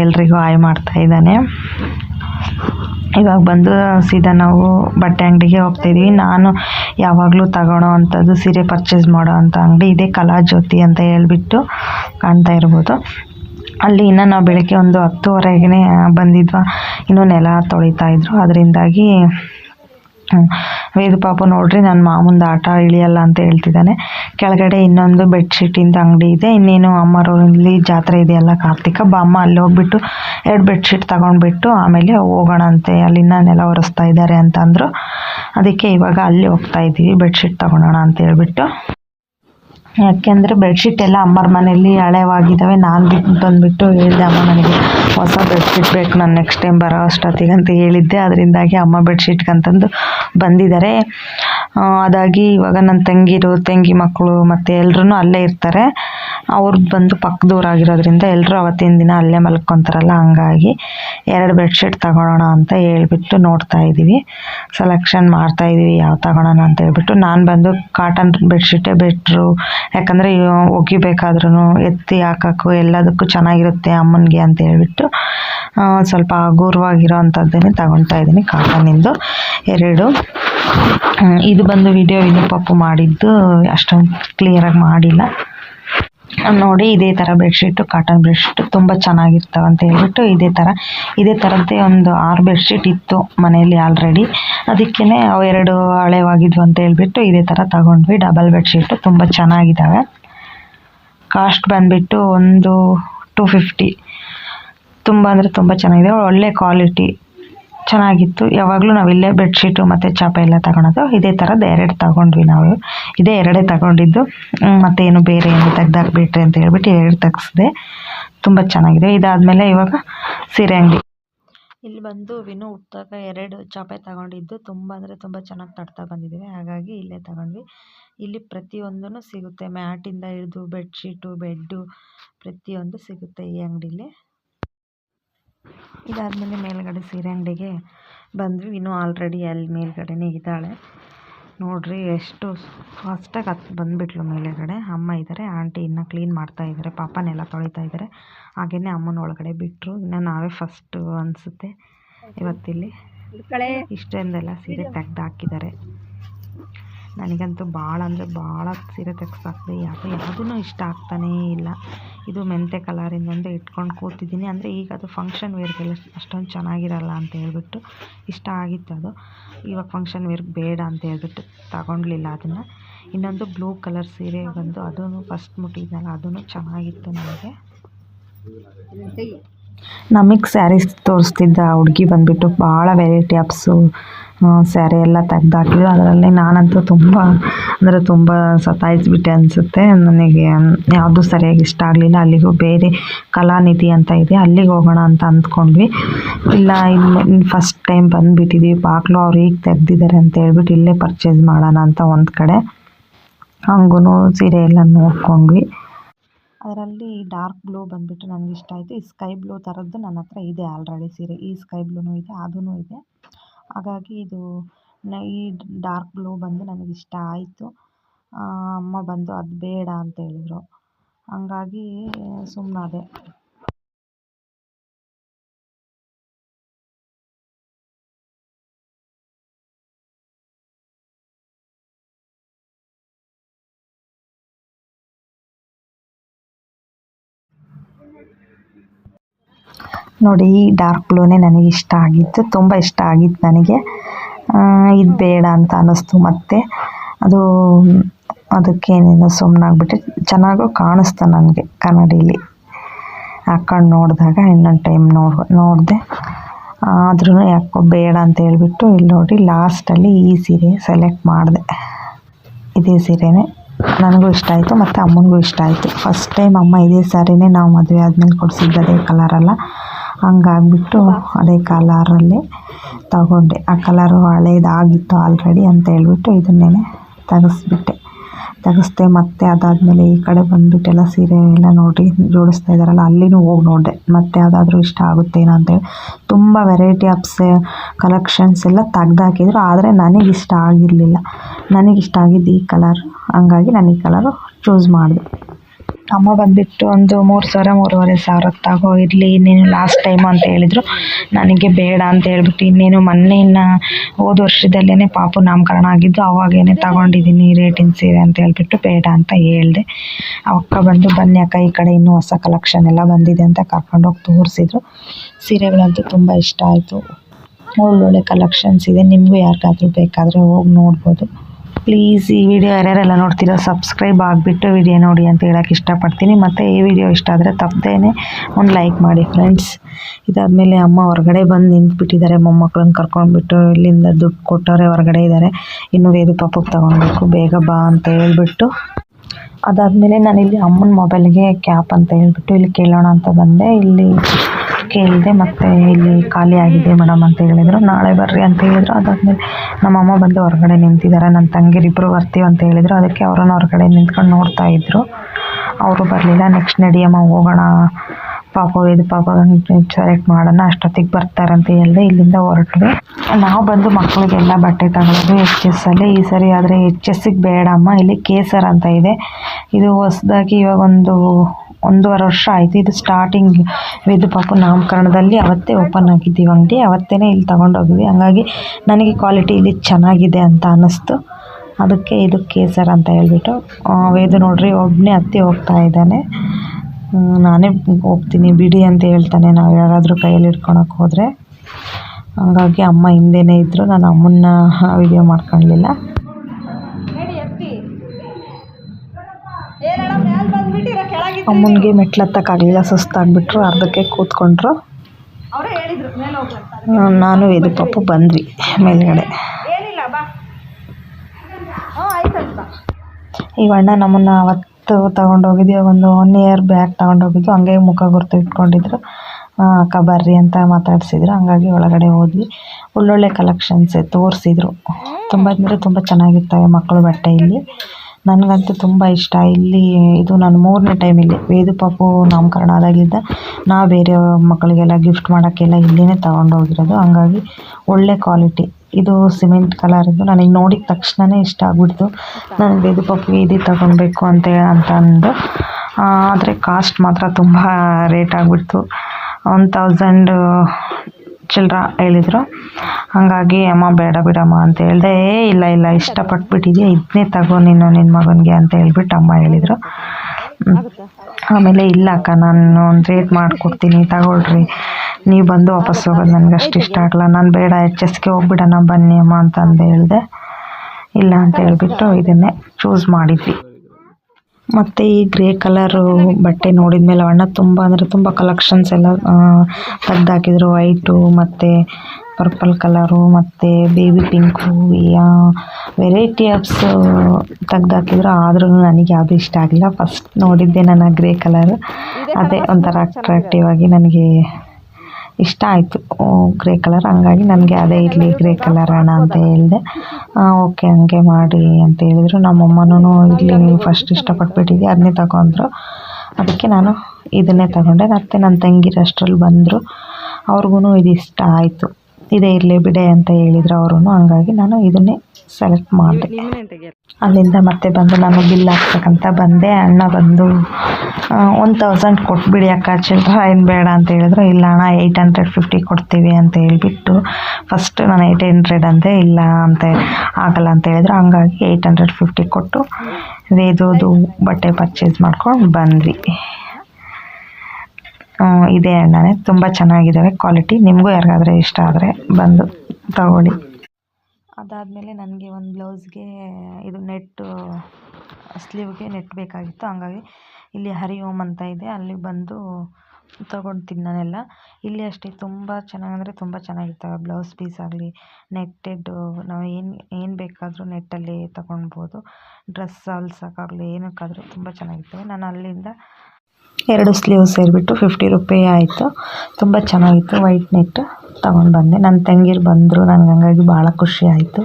ಎಲ್ರಿಗೂ ಆಯ್ ಮಾಡ್ತಾ ಇದ್ದಾನೆ. ಇವಾಗ ಬಂದು ಸೀದಾ ನಾವು ಬಟ್ಟೆ ಅಂಗಡಿಗೆ ಹೋಗ್ತಾಯಿದ್ವಿ ನಾನು ಯಾವಾಗಲೂ ತಗೊಳ್ಳೋ ಅಂಥದ್ದು ಸೀರೆ ಪರ್ಚೇಸ್ ಮಾಡೋ ಅಂಥ ಅಂಗಡಿ, ಇದೇ ಕಲಾಜ್ಯೋತಿ ಅಂತ ಹೇಳ್ಬಿಟ್ಟು ಕಾಣ್ತಾ ಇರ್ಬೋದು. ಅಲ್ಲಿ ಇನ್ನು ನಾವು ಬೆಳಗ್ಗೆ ಒಂದು ಹತ್ತುವರೆಗೆ ಬಂದಿದ್ವಾ. ಇನ್ನೂ ನೆಲ ತೊಳಿತಾ ಇದ್ರು. ಅದರಿಂದಾಗಿ ವೇದ ಪಾಪು ನೋಡ್ರಿ ನನ್ನ ಮಾಮುಂದು ಆಟ ಇಳಿಯಲ್ಲ ಅಂತ ಹೇಳ್ತಿದ್ದಾನೆ ಕೆಳಗಡೆ ಇನ್ನೊಂದು ಬೆಡ್ಶೀಟಿಂದ ಅಂಗಡಿ ಇದೆ. ಇನ್ನೇನು ಅಮ್ಮರಲ್ಲಿ ಜಾತ್ರೆ ಇದೆಯಲ್ಲ ಕಾರ್ತಿಕ ಬಾಮ್ಮ ಅಲ್ಲಿ ಹೋಗ್ಬಿಟ್ಟು ಎರಡು ಬೆಡ್ಶೀಟ್ ತಗೊಂಡ್ಬಿಟ್ಟು ಆಮೇಲೆ ಹೋಗೋಣ ಅಂತೆ. ಅಲ್ಲಿನ ನೆಲ ಒರೆಸ್ತಾ ಇದ್ದಾರೆ ಅಂತಂದರು. ಅದಕ್ಕೆ ಇವಾಗ ಅಲ್ಲಿ ಹೋಗ್ತಾ ಇದ್ದೀವಿ ಬೆಡ್ಶೀಟ್ ತಗೊಳೋಣ ಅಂತ ಹೇಳ್ಬಿಟ್ಟು. ಯಾಕೆಂದರೆ ಬೆಡ್ಶೀಟ್ ಎಲ್ಲ ಅಮ್ಮರ ಮನೇಲಿ ಹಳೆವಾಗಿದ್ದಾವೆ ನಾನು ಬಿಟ್ಟು ಬಂದುಬಿಟ್ಟು ಹೇಳಿದೆ ಅಮ್ಮ ನನಗೆ, ಹೊಸ ಬೆಡ್ಶೀಟ್ ಬೇಕು, ನಾನು ನೆಕ್ಸ್ಟ್ ಟೈಮ್ ಬರೋ ಅಷ್ಟೊತ್ತಿಗೆ ಅಂತ ಹೇಳಿದ್ದೆ. ಅದರಿಂದಾಗಿ ಅಮ್ಮ ಬೆಡ್ಶೀಟ್ಗಂತಂದು ಬಂದಿದ್ದಾರೆ ಅದಾಗಿ ಇವಾಗ ನನ್ನ ತಂಗಿರು, ತಂಗಿ ಮಕ್ಕಳು ಮತ್ತು ಎಲ್ಲರೂ ಅಲ್ಲೇ ಇರ್ತಾರೆ. ಅವ್ರದ್ದು ಬಂದು ಪಕ್ಕದೂರಾಗಿರೋದ್ರಿಂದ ಎಲ್ಲರೂ ಅವತ್ತಿನ ದಿನ ಅಲ್ಲೇ ಮಲ್ಕೊತಾರಲ್ಲ, ಹಂಗಾಗಿ ಎರಡು ಬೆಡ್ಶೀಟ್ ತಗೊಳ್ಳೋಣ ಅಂತ ಹೇಳ್ಬಿಟ್ಟು ನೋಡ್ತಾ ಇದ್ದೀವಿ ಸೆಲೆಕ್ಷನ್ ಮಾಡ್ತಾ ಇದ್ದೀವಿ ಯಾವ ತಗೊಳ್ಳೋಣ ಅಂತ ಹೇಳ್ಬಿಟ್ಟು ನಾನು ಬಂದು ಕಾಟನ್ ಬೆಡ್ಶೀಟೇ ಬೆಟ್ರು ಯಾಕಂದರೆ ಒಗಿಬೇಕಾದ್ರೂ ಎತ್ತಿ ಹಾಕಕ್ಕೂ ಎಲ್ಲದಕ್ಕೂ ಚೆನ್ನಾಗಿರುತ್ತೆ ಅಮ್ಮನಿಗೆ ಅಂತ ಹೇಳ್ಬಿಟ್ಟು ಸ್ವಲ್ಪ ಹಗುರವಾಗಿರೋ ಅಂಥದ್ದನ್ನೇ ತಗೊಳ್ತಾ ಇದ್ದೀನಿ. ಕಾಟನಿಂದು ಎರಡು. ಇದು ಬಂದು ವಿಡಿಯೋ ವಿನಿ ಪಪ್ಪು ಮಾಡಿದ್ದು ಅಷ್ಟೊಂದು ಕ್ಲಿಯರಾಗಿ ಮಾಡಿಲ್ಲ. ನೋಡಿ ಇದೇ ಥರ ಬೆಡ್ಶೀಟು ಕಾಟನ್ ಬೆಡ್ಶೀಟು ತುಂಬ ಚೆನ್ನಾಗಿರ್ತವೆ ಅಂತ ಹೇಳ್ಬಿಟ್ಟು ಇದೇ ಥರ ಇದೇ ಥರದ್ದೇ ಒಂದು ಆರು ಬೆಡ್ಶೀಟ್ ಇತ್ತು ಮನೆಯಲ್ಲಿ ಆಲ್ರೆಡಿ ಅದಕ್ಕೇ ಅವು ಎರಡು ಹಳೆವಾಗಿದ್ವು ಅಂತ ಹೇಳ್ಬಿಟ್ಟು ಇದೇ ಥರ ತಗೊಂಡ್ವಿ. ಡಬಲ್ ಬೆಡ್ಶೀಟು ತುಂಬ ಚೆನ್ನಾಗಿದ್ದಾವೆ ಕಾಸ್ಟ್ ಬಂದುಬಿಟ್ಟು ಒಂದು ಟು ಫಿಫ್ಟಿ ತುಂಬ ಅಂದರೆ ತುಂಬ ಚೆನ್ನಾಗಿದೆ. ಒಳ್ಳೆ ಕ್ವಾಲಿಟಿ ಚೆನ್ನಾಗಿತ್ತು. ಯಾವಾಗಲೂ ನಾವು ಇಲ್ಲೇ ಬೆಡ್ಶೀಟು ಮತ್ತು ಚಾಪೆ ಎಲ್ಲ ತಗೊಳೋದು. ಇದೇ ಥರದ್ದು ಎರಡು ತಗೊಂಡ್ವಿ ನಾವು. ಇದೇ ಎರಡೇ ತಗೊಂಡಿದ್ದು. ಮತ್ತೇನು ಬೇರೆ ಏನು ತೆಗ್ದಾಕ್ಬಿಟ್ರಿ ಅಂತ ಹೇಳ್ಬಿಟ್ಟು ಎರಡು ತೆಗ್ಸಿದೆ. ತುಂಬ ಚೆನ್ನಾಗಿದೆ. ಇದಾದಮೇಲೆ ಇವಾಗ ಸೀರೆ ಅಂಗಡಿ. ಇಲ್ಲಿ ಬಂದು ವಿನು ಹುಟ್ಟಿದಾಗ ಎರಡು ಚಾಪೆ ತಗೊಂಡಿದ್ದು. ತುಂಬ ಅಂದರೆ ತುಂಬ ಚೆನ್ನಾಗಿ ತಡ್ತಾ ಬಂದಿದ್ದೀವಿ. ಹಾಗಾಗಿ ಇಲ್ಲೇ ತಗೊಂಡ್ವಿ. ಇಲ್ಲಿ ಪ್ರತಿಯೊಂದೂ ಸಿಗುತ್ತೆ. ಮ್ಯಾಟಿಂದ ಹಿಡಿದು ಬೆಡ್ಶೀಟು ಬೆಡ್ಡು ಪ್ರತಿಯೊಂದು ಸಿಗುತ್ತೆ ಈ ಅಂಗಡಿಲಿ. ಇದಾದಮೇಲೆ ಮೇಲ್ಗಡೆ ಸೀರೆ ಅಂಗಡಿಗೆ ಬಂದ್ವಿ. ಇನ್ನೂ ಆಲ್ರೆಡಿ ಅಲ್ಲಿ ಮೇಲುಗಡೆನೇ ಇದ್ದಾಳೆ ನೋಡ್ರಿ ಎಷ್ಟು ಫಾಸ್ಟಾಗಿ ಹತ್ತು ಬಂದುಬಿಟ್ಲು ಮೇಲುಗಡೆ. ಅಮ್ಮ ಇದ್ದಾರೆ ಆಂಟಿ ಇನ್ನೂ ಕ್ಲೀನ್ ಮಾಡ್ತಾ ಇದ್ದಾರೆ ಪಾಪನೆಲ್ಲ ತೊಳಿತಾ ಇದ್ದಾರೆ ಹಾಗೆಯೇ ಅಮ್ಮನ ಒಳಗಡೆ ಬಿಟ್ಟರು ಇನ್ನು ನಾವೇ ಫಸ್ಟು ಅನಿಸುತ್ತೆ. ಇವತ್ತಿಲ್ಲಿ ಇಷ್ಟೊಂದೆಲ್ಲ ಸೀರೆ ತೆಗ್ದು ಹಾಕಿದ್ದಾರೆ. ನನಗಂತೂ ಭಾಳ ಅಂದರೆ ಭಾಳ ಸೀರೆ ತೆಗ್ಸಾಕ್ದೆ ಯಾಕೆ ಯಾವುದೂ ಇಷ್ಟ ಆಗ್ತಾನೇ ಇಲ್ಲ. ಇದು ಮೆಂತೆ ಕಲರಿಂದಂದು ಇಟ್ಕೊಂಡು ಕೂತಿದ್ದೀನಿ. ಅಂದರೆ ಈಗ ಅದು ಫಂಕ್ಷನ್ ವೇರ್ಗೆಲ್ಲ ಅಷ್ಟೊಂದು ಚೆನ್ನಾಗಿರಲ್ಲ ಅಂತ ಹೇಳ್ಬಿಟ್ಟು ಇಷ್ಟ ಆಗಿತ್ತು ಅದು. ಇವಾಗ ಫಂಕ್ಷನ್ ವೇರ್ಗೆ ಬೇಡ ಅಂತ ಹೇಳ್ಬಿಟ್ಟು ತಗೊಂಡ್ಲಿಲ್ಲ ಅದನ್ನು. ಇನ್ನೊಂದು ಬ್ಲೂ ಕಲರ್ ಸೀರೆ ಬಂದು ಅದೂ ಫಸ್ಟ್ ಮುಟ್ಟಿದ್ನಲ್ಲ ಅದೂ ಚೆನ್ನಾಗಿತ್ತು ನನಗೆ ನಮಗೆ ಸ್ಯಾರೀಸ್ ತೋರಿಸ್ತಿದ್ದ ಹುಡುಗಿ ಬಂದುಬಿಟ್ಟು ಭಾಳ ವೆರೈಟಿ ಆಪ್ಸು ಸ್ಯಾರಿ ಎಲ್ಲ ತೆಗ್ದು ಹಾಕಿದ್ರು ಅದರಲ್ಲಿ ನಾನಂತೂ ತುಂಬ, ಅಂದರೆ ತುಂಬ ಸತಾಯಿಸ್ಬಿಟ್ಟೆ ಅನಿಸುತ್ತೆ. ನನಗೆ ಯಾವುದು ಸರಿಯಾಗಿ ಇಷ್ಟ ಆಗಲಿಲ್ಲ. ಅಲ್ಲಿಗೂ ಬೇರೆ ಕಲಾನಿಧಿ ಅಂತ ಇದೆ. ಅಲ್ಲಿಗೆ ಹೋಗೋಣ ಅಂತ ಅಂದ್ಕೊಂಡ್ವಿ. ಇಲ್ಲ ಇಲ್ಲಿ ಫಸ್ಟ್ ಟೈಮ್ ಬಂದುಬಿಟ್ಟಿದ್ವಿ. ಬಾಗಿಲು ಅವ್ರು ಈಗ ತೆಗ್ದಿದ್ದಾರೆ ಅಂತ ಹೇಳ್ಬಿಟ್ಟು ಇಲ್ಲೇ ಪರ್ಚೇಸ್ ಮಾಡೋಣ ಅಂತ ಒಂದು ಕಡೆ. ಹಂಗೂ ಸೀರೆ ಎಲ್ಲ ನೋಡ್ಕೊಂಡ್ವಿ. ಅದರಲ್ಲಿ ಡಾರ್ಕ್ ಬ್ಲೂ ಬಂದುಬಿಟ್ಟು ನನಗೆ ಇಷ್ಟ ಆಯಿತು. ಈ ಸ್ಕೈ ಬ್ಲೂ ಥರದ್ದು ನನ್ನ ಹತ್ರ ಇದೆ ಆಲ್ರೆಡಿ ಸೀರೆ. ಈ ಸ್ಕೈ ಬ್ಲೂನೂ ಇದೆ ಅದೂ ಇದೆ. ಹಾಗಾಗಿ ಇದು ನ ಈ ಡಾರ್ಕ್ ಬ್ಲೂ ಬಂದು ನನಗೆ ಇಷ್ಟ ಆಯಿತು. ಅಮ್ಮ ಬಂದು ಅದು ಬೇಡ ಅಂತ ಹೇಳಿದ್ರು. ಹಂಗಾಗಿ ಸುಮ್ಮನಾದೆ ನೋಡಿ, ಈ ಡಾರ್ಕ್ ಬ್ಲೂನೇ ನನಗೆ ಇಷ್ಟ ಆಗಿತ್ತು, ತುಂಬ ಇಷ್ಟ ಆಗಿತ್ತು ನನಗೆ. ಇದು ಬೇಡ ಅಂತ ಅನ್ನಿಸ್ತು ಮತ್ತು. ಅದು ಅದಕ್ಕೇನೇನು ಸುಮ್ಮನಾಗ್ಬಿಟ್ಟೆ ಚೆನ್ನಾಗೂ ಕಾಣಿಸ್ತು ನನಗೆ ಕನ್ನಡಿಲಿ. ಹಾಕೊಂಡು ನೋಡಿದಾಗ ಇನ್ನೊಂದು ಟೈಮ್ ನೋಡ್, ನೋಡಿದೆ. ಆದ್ರೂ ಯಾಕೋ ಬೇಡ ಅಂತ ಹೇಳ್ಬಿಟ್ಟು ಇಲ್ಲಿ ನೋಡಿ ಲಾಸ್ಟಲ್ಲಿ ಈ ಸೀರೆ ಸೆಲೆಕ್ಟ್ ಮಾಡಿದೆ. ಇದೇ ಸೀರೆನೇ ನನಗೂ ಇಷ್ಟ ಆಯಿತು, ಮತ್ತು ಅಮ್ಮನಿಗೂ ಇಷ್ಟ ಆಯಿತು. ಫಸ್ಟ್ ಟೈಮ್ ಅಮ್ಮ ಇದೇ ಸಾರಿನೇ ನಾವು ಮದುವೆ ಆದಮೇಲೆ ಕೊಡಿಸಿದ್ದು ಅದೇ ಕಲರಲ್ಲ ಹಂಗಾಗ್ಬಿಟ್ಟು ಅದೇ ಕಲರಲ್ಲಿ ತಗೊಂಡೆ. ಆ ಕಲರು ಹಳೇದಾಗಿತ್ತು ಆಲ್ರೆಡಿ ಅಂತ ಹೇಳ್ಬಿಟ್ಟು ಇದನ್ನೇ ತೆಗೆಸ್ಬಿಟ್ಟೆ. ತೆಗೆಸ್ದೆ ಮತ್ತೆ ಅದಾದಮೇಲೆ ಈ ಕಡೆ ಬಂದುಬಿಟ್ಟೆಲ್ಲ ಸೀರೆ ಎಲ್ಲ ನೋಡಿ ಜೋಡಿಸ್ತಾ ಇದ್ದಾರಲ್ಲ, ಅಲ್ಲಿನೂ ಹೋಗಿ ನೋಡಿದೆ. ಮತ್ತೆ ಯಾವುದಾದ್ರೂ ಇಷ್ಟ ಆಗುತ್ತೇನೋ ಅಂತೇಳಿ ತುಂಬ ವೆರೈಟಿ ಆಫ್ಸ್ ಕಲೆಕ್ಷನ್ಸ್ ಎಲ್ಲ ತೆಗ್ದು ಹಾಕಿದ್ರು ಆದರೆ ನನಗಿಷ್ಟ ಆಗಿರಲಿಲ್ಲ. ನನಗಿಷ್ಟ ಆಗಿದ್ದು ಈ ಕಲರ್ ಹಂಗಾಗಿ ನಾನು ಈ ಕಲರು ಚೂಸ್ ಮಾಡಿದೆ. ಅಮ್ಮ ಬಂದುಬಿಟ್ಟು ಒಂದು ಮೂರು ಸಾವಿರ, ಮೂರುವರೆ ಸಾವಿರ ತಗೋ, ಇರಲಿ, ಇನ್ನೇನು ಲಾಸ್ಟ್ ಟೈಮ್ ಅಂತ ಹೇಳಿದ್ರು. ನನಗೆ ಬೇಡ ಅಂತ ಹೇಳ್ಬಿಟ್ಟು ಇನ್ನೇನು ಮೊನ್ನೆ ಇನ್ನು ಹೋದ ವರ್ಷದಲ್ಲೇ ಪಾಪು ನಾಮಕರಣ ಆಗಿದ್ದು, ಅವಾಗೇನೆ ತಗೊಂಡಿದ್ದೀನಿ ರೇಟಿನ ಸೀರೆ ಅಂತ ಹೇಳ್ಬಿಟ್ಟು ಬೇಡ ಅಂತ ಹೇಳಿದೆ. ಅಕ್ಕ ಬಂದು, ಬನ್ನಿ ಅಕ್ಕ, ಈ ಕಡೆ ಇನ್ನೂ ಹೊಸ ಕಲೆಕ್ಷನ್ ಎಲ್ಲ ಬಂದಿದೆ ಅಂತ ಕರ್ಕೊಂಡೋಗಿ ತೋರಿಸಿದ್ರು. ಸೀರೆಗಳಂತೂ ತುಂಬ ಇಷ್ಟ ಆಯಿತು. ಒಳ್ಳೊಳ್ಳೆ ಕಲೆಕ್ಷನ್ಸ್ ಇದೆ. ನಿಮಗೂ ಯಾರಿಗಾದ್ರೂ ಬೇಕಾದರೆ ಹೋಗಿ ನೋಡ್ಬೋದು. ಪ್ಲೀಸ್ ಈ ವಿಡಿಯೋ ಯಾರ್ಯಾರೆಲ್ಲ ನೋಡ್ತೀರೋ ಸಬ್ಸ್ಕ್ರೈಬ್ ಆಗಿಬಿಟ್ಟು ವಿಡಿಯೋ ನೋಡಿ ಅಂತ ಹೇಳೋಕ್ಕೆ ಇಷ್ಟಪಡ್ತೀನಿ. ಮತ್ತು ಈ ವಿಡಿಯೋ ಇಷ್ಟ ಆದರೆ ತಪ್ಪದೇ ಒಂದು ಲೈಕ್ ಮಾಡಿ ಫ್ರೆಂಡ್ಸ್ ಇದಾದಮೇಲೆ ಅಮ್ಮ ಹೊರಗಡೆ ಬಂದು ನಿಂತ್ಬಿಟ್ಟಿದ್ದಾರೆ. ಮೊಮ್ಮಕ್ಕಳನ್ನ ಕರ್ಕೊಂಡ್ಬಿಟ್ಟು ಇಲ್ಲಿಂದ ದುಡ್ಡು ಕೊಟ್ಟವ್ರೆ ಹೊರಗಡೆ ಇದ್ದಾರೆ ಇನ್ನು ವೇದು ಪಾಪಕ್ಕೆ ತಗೊಳ್ಬೇಕು ಬೇಗ ಬಾ ಅಂತ ಹೇಳ್ಬಿಟ್ಟು. ಅದಾದಮೇಲೆ ಇಲ್ಲಿ ಅಮ್ಮನ ಮೊಬೈಲ್ಗೆ ಕ್ಯಾಪ್ ಅಂತ ಹೇಳ್ಬಿಟ್ಟು ಇಲ್ಲಿ ಕೇಳೋಣ ಅಂತ ಬಂದೆ. ಇಲ್ಲಿ ಕೇಳಿದೆ, ಮತ್ತು ಇಲ್ಲಿ ಖಾಲಿ ಆಗಿದೆ ಮೇಡಮ್ ಅಂತ ಹೇಳಿದರು. ನಾಳೆ ಬರ್ರಿ ಅಂತ ಹೇಳಿದ್ರು. ಅದಾದ್ಮೇಲೆ ನಮ್ಮ ಅಮ್ಮ ಬಂದು ಹೊರಗಡೆ ನಿಂತಿದ್ದಾರೆ. ನನ್ನ ತಂಗಿರಿಬ್ಬರು ಬರ್ತೀವಿ ಅಂತ ಹೇಳಿದರು. ಅದಕ್ಕೆ ಅವರನ್ನು ಹೊರಗಡೆ ನಿಂತ್ಕೊಂಡು ನೋಡ್ತಾ ಇದ್ದರು ಅವರು ಬರಲಿಲ್ಲ. ನೆಕ್ಸ್ಟ್ ನಡಿಯಮ್ಮ ಹೋಗೋಣ ಪಾಪ ಇದು ಪಾಪ ಸೆಲೆಕ್ಟ್ ಮಾಡೋಣ, ಅಷ್ಟೊತ್ತಿಗೆ ಬರ್ತಾರೆ ಅಂತ ಹೇಳಿದೆ, ಇಲ್ಲಿಂದ ಹೊರಟ್ವಿ ನಾವು ಬಂದು ಮಕ್ಕಳಿಗೆಲ್ಲ ಬಟ್ಟೆ ತಗೊಳ್ಳೋದು ಎಚ್ ಎಸ್ ಅಲ್ಲಿ. ಈ ಸರಿ ಆದರೆ ಎಚ್ ಎಸ್ಸಿಗೆ ಬೇಡಮ್ಮ ಇಲ್ಲಿ ಕೇಸರ್ ಅಂತ ಇದೆ. ಇದು ಹೊಸದಾಗಿ ಇವಾಗ ಒಂದು ಒಂದೂವರೆ ವರ್ಷ ಆಯಿತು. ಇದು ಸ್ಟಾರ್ಟಿಂಗ್ ವೇದು ಪಾಪು ನಾಮಕರಣದಲ್ಲಿ ಅವತ್ತೇ ಓಪನ್ ಆಗಿದ್ದೀವಿ ಅಂಗಡಿ. ಅವತ್ತೇ ಇಲ್ಲಿ ತೊಗೊಂಡೋಗಿದ್ವಿ. ಹಂಗಾಗಿ ನನಗೆ ಕ್ವಾಲಿಟಿ ಇಲ್ಲಿ ಚೆನ್ನಾಗಿದೆ ಅಂತ ಅನ್ನಿಸ್ತು. ಅದಕ್ಕೆ ಇದು ಕೇಸರ್ ಅಂತ ಹೇಳ್ಬಿಟ್ಟು ವೇದು ನೋಡ್ರಿ ಒಬ್ಬನೇ ಹತ್ತಿ ಹೋಗ್ತಾ ಇದ್ದಾನೆ. ನಾನೇ ಹೋಗ್ತೀನಿ ಬಿಡಿ ಅಂತ ಹೇಳ್ತಾನೆ. ನಾವು ಯಾರಾದರೂ ಕೈಯಲ್ಲಿ ಹಿಡ್ಕೊಳಕ್ಕೆ ಹೋದರೆ. ಹಂಗಾಗಿ ಅಮ್ಮ ಹಿಂದೆನೇ ಇದ್ದರು ನಾನು ಅಮ್ಮನ್ನ ವಿಡಿಯೋ ಮಾಡ್ಕೊಳ್ಲಿಲ್ಲ. ಅಮ್ಮನಿಗೆ ಮೆಟ್ಲು ಹತ್ತಕ್ಕಾಗಲಿಲ್ಲ ಸುಸ್ತಾಗ್ಬಿಟ್ರು ಅರ್ಧಕ್ಕೆ ಕೂತ್ಕೊಂಡ್ರು. ನಾನು ಇದು ಪಾಪು ಬಂದ್ವಿ ಮೇಲ್ಗಡೆ. ಈ ಅಣ್ಣ ನಮ್ಮನ್ನು ಅವತ್ತು ತಗೊಂಡೋಗಿದ್ವಿ, ಒಂದು ಒನ್ ಇಯರ್ ಬ್ಯಾಕ್ ತಗೊಂಡೋಗಿದ್ದು ಹಂಗೆ ಮುಖ ಗುರುತು ಇಟ್ಕೊಂಡಿದ್ರು. ಅಕ್ಕ ಬರ್ರಿ ಅಂತ ಮಾತಾಡ್ಸಿದ್ರು, ಹಂಗಾಗಿ ಒಳಗಡೆ ಹೋದ್ವಿ. ಒಳ್ಳೊಳ್ಳೆ ಕಲೆಕ್ಷನ್ಸ್ ತೋರಿಸಿದ್ರು. ತುಂಬ ಅಂದರೆ ತುಂಬ ಚೆನ್ನಾಗಿರ್ತವೆ ಮಕ್ಕಳು ಬಟ್ಟೆ ಇಲ್ಲಿ. ನನಗಂತೂ ತುಂಬ ಇಷ್ಟ. ಇಲ್ಲಿ ಇದು ನಾನು ಮೂರನೇ ಟೈಮ್ ಇಲ್ಲಿ ವೇದು ಪಾಪು ನಾಮಕರಣ ಆದಾಗಿದ್ದ ನಾವು ಬೇರೆ ಮಕ್ಕಳಿಗೆಲ್ಲ ಗಿಫ್ಟ್ ಮಾಡೋಕ್ಕೆಲ್ಲ ಇಲ್ಲಿನೇ ತಗೊಂಡೋಗಿರೋದು. ಹಂಗಾಗಿ ಒಳ್ಳೆ ಕ್ವಾಲಿಟಿ ಇದು ಸಿಮೆಂಟ್ ಕಲರ್ ಇದು. ನನಗೆ ನೋಡಿದ ತಕ್ಷಣವೇ ಇಷ್ಟ ಆಗ್ಬಿಡ್ತು. ನಾನು ಬೇದು ಪಕ್ವಿ ಇದು ತಗೊಳ್ಬೇಕು ಅಂತ ಅಂತ ಅಂದು. ಆದರೆ ಕಾಸ್ಟ್ ಮಾತ್ರ ತುಂಬ ರೇಟ್ ಆಗಿಬಿಡ್ತು. ಒನ್ ತೌಸಂಡ್ ಚಿಲ್ಡ್ರ ಹೇಳಿದರು. ಹಾಗಾಗಿ ಅಮ್ಮ ಬೇಡ ಬಿಡಮ್ಮ ಅಂತ ಹೇಳಿದೆ. ಏ, ಇಲ್ಲ ಇಲ್ಲ, ಇಷ್ಟಪಟ್ಬಿಟ್ಟಿದ್ಯಾ? ಇದನ್ನೇ ತಗೋ ನೀನು ನಿನ್ನ ಮಗನಿಗೆ ಅಂತ ಹೇಳ್ಬಿಟ್ಟು ಅಮ್ಮ ಹೇಳಿದರು. ಆಮೇಲೆ ಇಲ್ಲ ಅಕ್ಕ, ನಾನು ಒಂದು ರೇಟ್ ಮಾಡಿಕೊಡ್ತೀನಿ, ತಗೊಳ್ರಿ. ನೀವು ಬಂದು ವಾಪಸ್ ಹೋಗೋದು ನನಗೆ ಅಷ್ಟು ಇಷ್ಟ ಆಗಲ್ಲ ನಾನು ಬೇಡ ಎಚ್ ಎಸ್ಗೆ ಹೋಗ್ಬಿಡೋಣ, ಬನ್ನಿ ಅಮ್ಮ ಅಂತಂದು ಹೇಳಿದೆ. ಇಲ್ಲ ಅಂತ ಹೇಳಿಬಿಟ್ಟು ಇದನ್ನೇ ಚೂಸ್ ಮಾಡಿದ್ವಿ. ಮತ್ತು ಈ ಗ್ರೇ ಕಲರ್ ಬಟ್ಟೆ ನೋಡಿದ ಮೇಲೆ ಅಣ್ಣ ತುಂಬಾ ಅಂದ್ರೆ ತುಂಬಾ ಕಲೆಕ್ಷನ್ಸ್ ಎಲ್ಲ ತೆಗ್ದಾಕಿದ್ರು. ವೈಟು ಮತ್ತೆ ಪರ್ಪಲ್ ಕಲರು ಮತ್ತೆ ಬೇಬಿ ಪಿಂಕು ವೆರೈಟಿ ಆಫ್ಸ್ ತೆಗ್ದಾಕಿದ್ರು. ಆದ್ರೂ ನನಗೆ ಯಾವುದು ಇಷ್ಟ ಆಗಿಲ್ಲ. ಫಸ್ಟ್ ನೋಡಿದ್ದೆ ನಾನು ಗ್ರೇ ಕಲರ್. ಅದೇ ಒಂಥರ ಅಟ್ರಾಕ್ಟಿವ್ ಆಗಿ ನನಗೆ ಇಷ್ಟ ಆಯಿತು. ಗ್ರೇ ಕಲರ್ ಹಂಗಾಗಿ ನನಗೆ ಅದೇ ಇರಲಿ ಗ್ರೇ ಕಲರ್ ಅಣ್ಣ ಅಂತ ಹೇಳಿದೆ. ಓಕೆ ಹಂಗೆ ಮಾಡಿ ಅಂತ ಹೇಳಿದರು. ನಮ್ಮಮ್ಮನೂ ಇರಲಿ ನೀವು ಫಸ್ಟ್ ಇಷ್ಟಪಟ್ಬಿಟ್ಟಿದ್ದೆ ಅದನ್ನೇ ತಗೊಂಡ್ರು. ಅದಕ್ಕೆ ನಾನು ಇದನ್ನೇ ತಗೊಂಡೆ. ಮತ್ತು ನನ್ನ ತಂಗಿರು ಅಷ್ಟರಲ್ಲಿ ಬಂದರು. ಅವ್ರಿಗೂ ಇದು ಇಷ್ಟ ಆಯಿತು. ಇದೇ ಇರಲಿ ಬಿಡೆ ಅಂತ ಹೇಳಿದ್ರು ಅವರು ಹಂಗಾಗಿ ನಾನು ಇದನ್ನೇ ಸೆಲೆಕ್ಟ್ ಮಾಡಿದೆ. ಅಲ್ಲಿಂದ ಮತ್ತೆ ಬಂದು ನಾನು ಬಿಲ್ ಹಾಕ್ಬೇಕಂತ ಬಂದೆ. ಅಣ್ಣ ಬಂದು ಒನ್ ತೌಸಂಡ್ ಕೊಟ್ಬಿಡಿ ಅಕ್ಕ ಚಿಲ್ಡ್ರ ಏನು ಬೇಡ ಅಂತ ಹೇಳಿದ್ರು. ಇಲ್ಲ ಅಣ್ಣ ಏಯ್ಟ್ ಹಂಡ್ರೆಡ್ ಫಿಫ್ಟಿ ಕೊಡ್ತೀವಿ ಅಂತ ಹೇಳಿಬಿಟ್ಟು ಫಸ್ಟ್ ನಾನು ಏಯ್ಟ್ ಹಂಡ್ರೆಡ್ ಅಂದೆ ಇಲ್ಲ ಅಂತ ಆಗಲ್ಲ ಅಂತ ಹೇಳಿದ್ರು. ಹಂಗಾಗಿ ಏಯ್ಟ್ ಹಂಡ್ರೆಡ್ ಫಿಫ್ಟಿ ಕೊಟ್ಟು ವೇದೋದು ಬಟ್ಟೆ ಪರ್ಚೇಸ್ ಮಾಡ್ಕೊಂಡು ಬಂದ್ವಿ. ಇದೆ ಇದೇ ಅಣ್ಣನೇ ತುಂಬ ಚೆನ್ನಾಗಿದ್ದಾವೆ ಕ್ವಾಲಿಟಿ ನಿಮಗೂ ಯಾರಿಗಾದ್ರೆ ಇಷ್ಟ ಆದರೆ ಬಂದು ತಗೊಳ್ಳಿ. ಅದಾದಮೇಲೆ ನನಗೆ ಒಂದು ಬ್ಲೌಸ್ಗೆ ಇದು ನೆಟ್ಟು, ಸ್ಲೀವ್ಗೆ ನೆಟ್ ಬೇಕಾಗಿತ್ತು. ಹಂಗಾಗಿ ಇಲ್ಲಿ ಹರಿ ಓಮ್ ಅಂತ ಇದೆ. ಅಲ್ಲಿ ಬಂದು ತೊಗೊಳ್ತೀನಿ ನಾನೆಲ್ಲ. ಇಲ್ಲಿ ಅಷ್ಟೇ ತುಂಬ ಚೆನ್ನಾಗಂದರೆ ತುಂಬ ಚೆನ್ನಾಗಿರ್ತವೆ ಬ್ಲೌಸ್ ಪೀಸ್ ಆಗಲಿ ನೆಟ್ಟೆಡ್ಡು ನಾವು ಏನು ಏನು ಬೇಕಾದರೂ ನೆಟ್ಟಲ್ಲಿ ತಗೊಳ್ಬೋದು ಡ್ರೆಸ್ ಹೊಲ್ಸೋಕ್ಕಾಗಲಿ ಏನಕ್ಕಾದರೂ ತುಂಬ ಚೆನ್ನಾಗಿರ್ತವೆ. ನಾನು ಅಲ್ಲಿಂದ ಎರಡು ಸ್ಲೀವ್ ಸೇರಿಬಿಟ್ಟು ಫಿಫ್ಟಿ ರುಪೀ ಆಯಿತು. ತುಂಬ ಚೆನ್ನಾಗಿತ್ತು ವೈಟ್ ನೆಟ್ ತಗೊಂಡು ಬಂದೆ. ನನ್ನ ತಂಗಿರು ಬಂದರು, ನನಗೆ ಹಂಗಾಗಿ ಭಾಳ ಖುಷಿ ಆಯಿತು.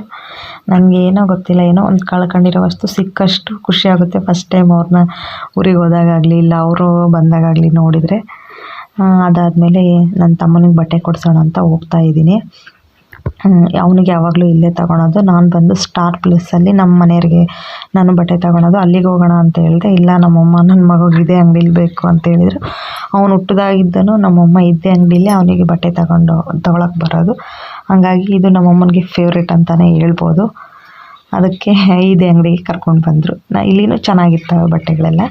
ನನಗೆ ಏನೋ ಗೊತ್ತಿಲ್ಲ, ಏನೋ ಒಂದು ಕಳ್ಕೊಂಡಿರೋ ವಸ್ತು ಸಿಕ್ಕಷ್ಟು ಖುಷಿ ಆಗುತ್ತೆ. ಫಸ್ಟ್ ಟೈಮ್ ಅವ್ರನ್ನ ಊರಿಗೆ ಹೋದಾಗಾಗಲಿ ಇಲ್ಲ ಅವರು ಬಂದಾಗಲಿ ನೋಡಿದರೆ. ಅದಾದಮೇಲೆ ನನ್ನ ತಮ್ಮನಿಗೆ ಬಟ್ಟೆ ಕೊಡ್ಸೋಣ ಅಂತ ಹೋಗ್ತಾ ಇದ್ದೀನಿ. ಅವನಿಗೆ ಯಾವಾಗಲೂ ಇಲ್ಲೇ ತಗೊಳೋದು. ನಾನು ಬಂದು ಸ್ಟಾರ್ ಪ್ಲೇಸಲ್ಲಿ ನಮ್ಮ ಮನೆಯವ್ರಿಗೆ ನಾನು ಬಟ್ಟೆ ತಗೊಳೋದು. ಅಲ್ಲಿಗೆ ಹೋಗೋಣ ಅಂತ ಹೇಳಿದೆ, ಇಲ್ಲ ನಮ್ಮಮ್ಮ ನನ್ನ ಮಗಗೆ ಇದೇ ಅಂಗಡಿಲಿ ಬೇಕು ಅಂತ ಹೇಳಿದರು. ಅವನು ಹುಟ್ಟಿದಾಗಿದ್ದನು ನಮ್ಮಮ್ಮ ಇದ್ದೇ ಅಂಗಡಿಲಿ ಅವನಿಗೆ ಬಟ್ಟೆ ತಗೊಂಡು ತಗೊಳಕ್ಕೆ ಬರೋದು. ಹಾಗಾಗಿ ಇದು ನಮ್ಮಮ್ಮನಿಗೆ ಫೇವ್ರೇಟ್ ಅಂತಲೇ ಹೇಳ್ಬೋದು. ಅದಕ್ಕೆ ಇದೇ ಅಂಗಡಿಗೆ ಕರ್ಕೊಂಡು ಬಂದರು. ನಾ, ಇಲ್ಲಿನೂ ಚೆನ್ನಾಗಿರ್ತವೆ ಬಟ್ಟೆಗಳೆಲ್ಲ.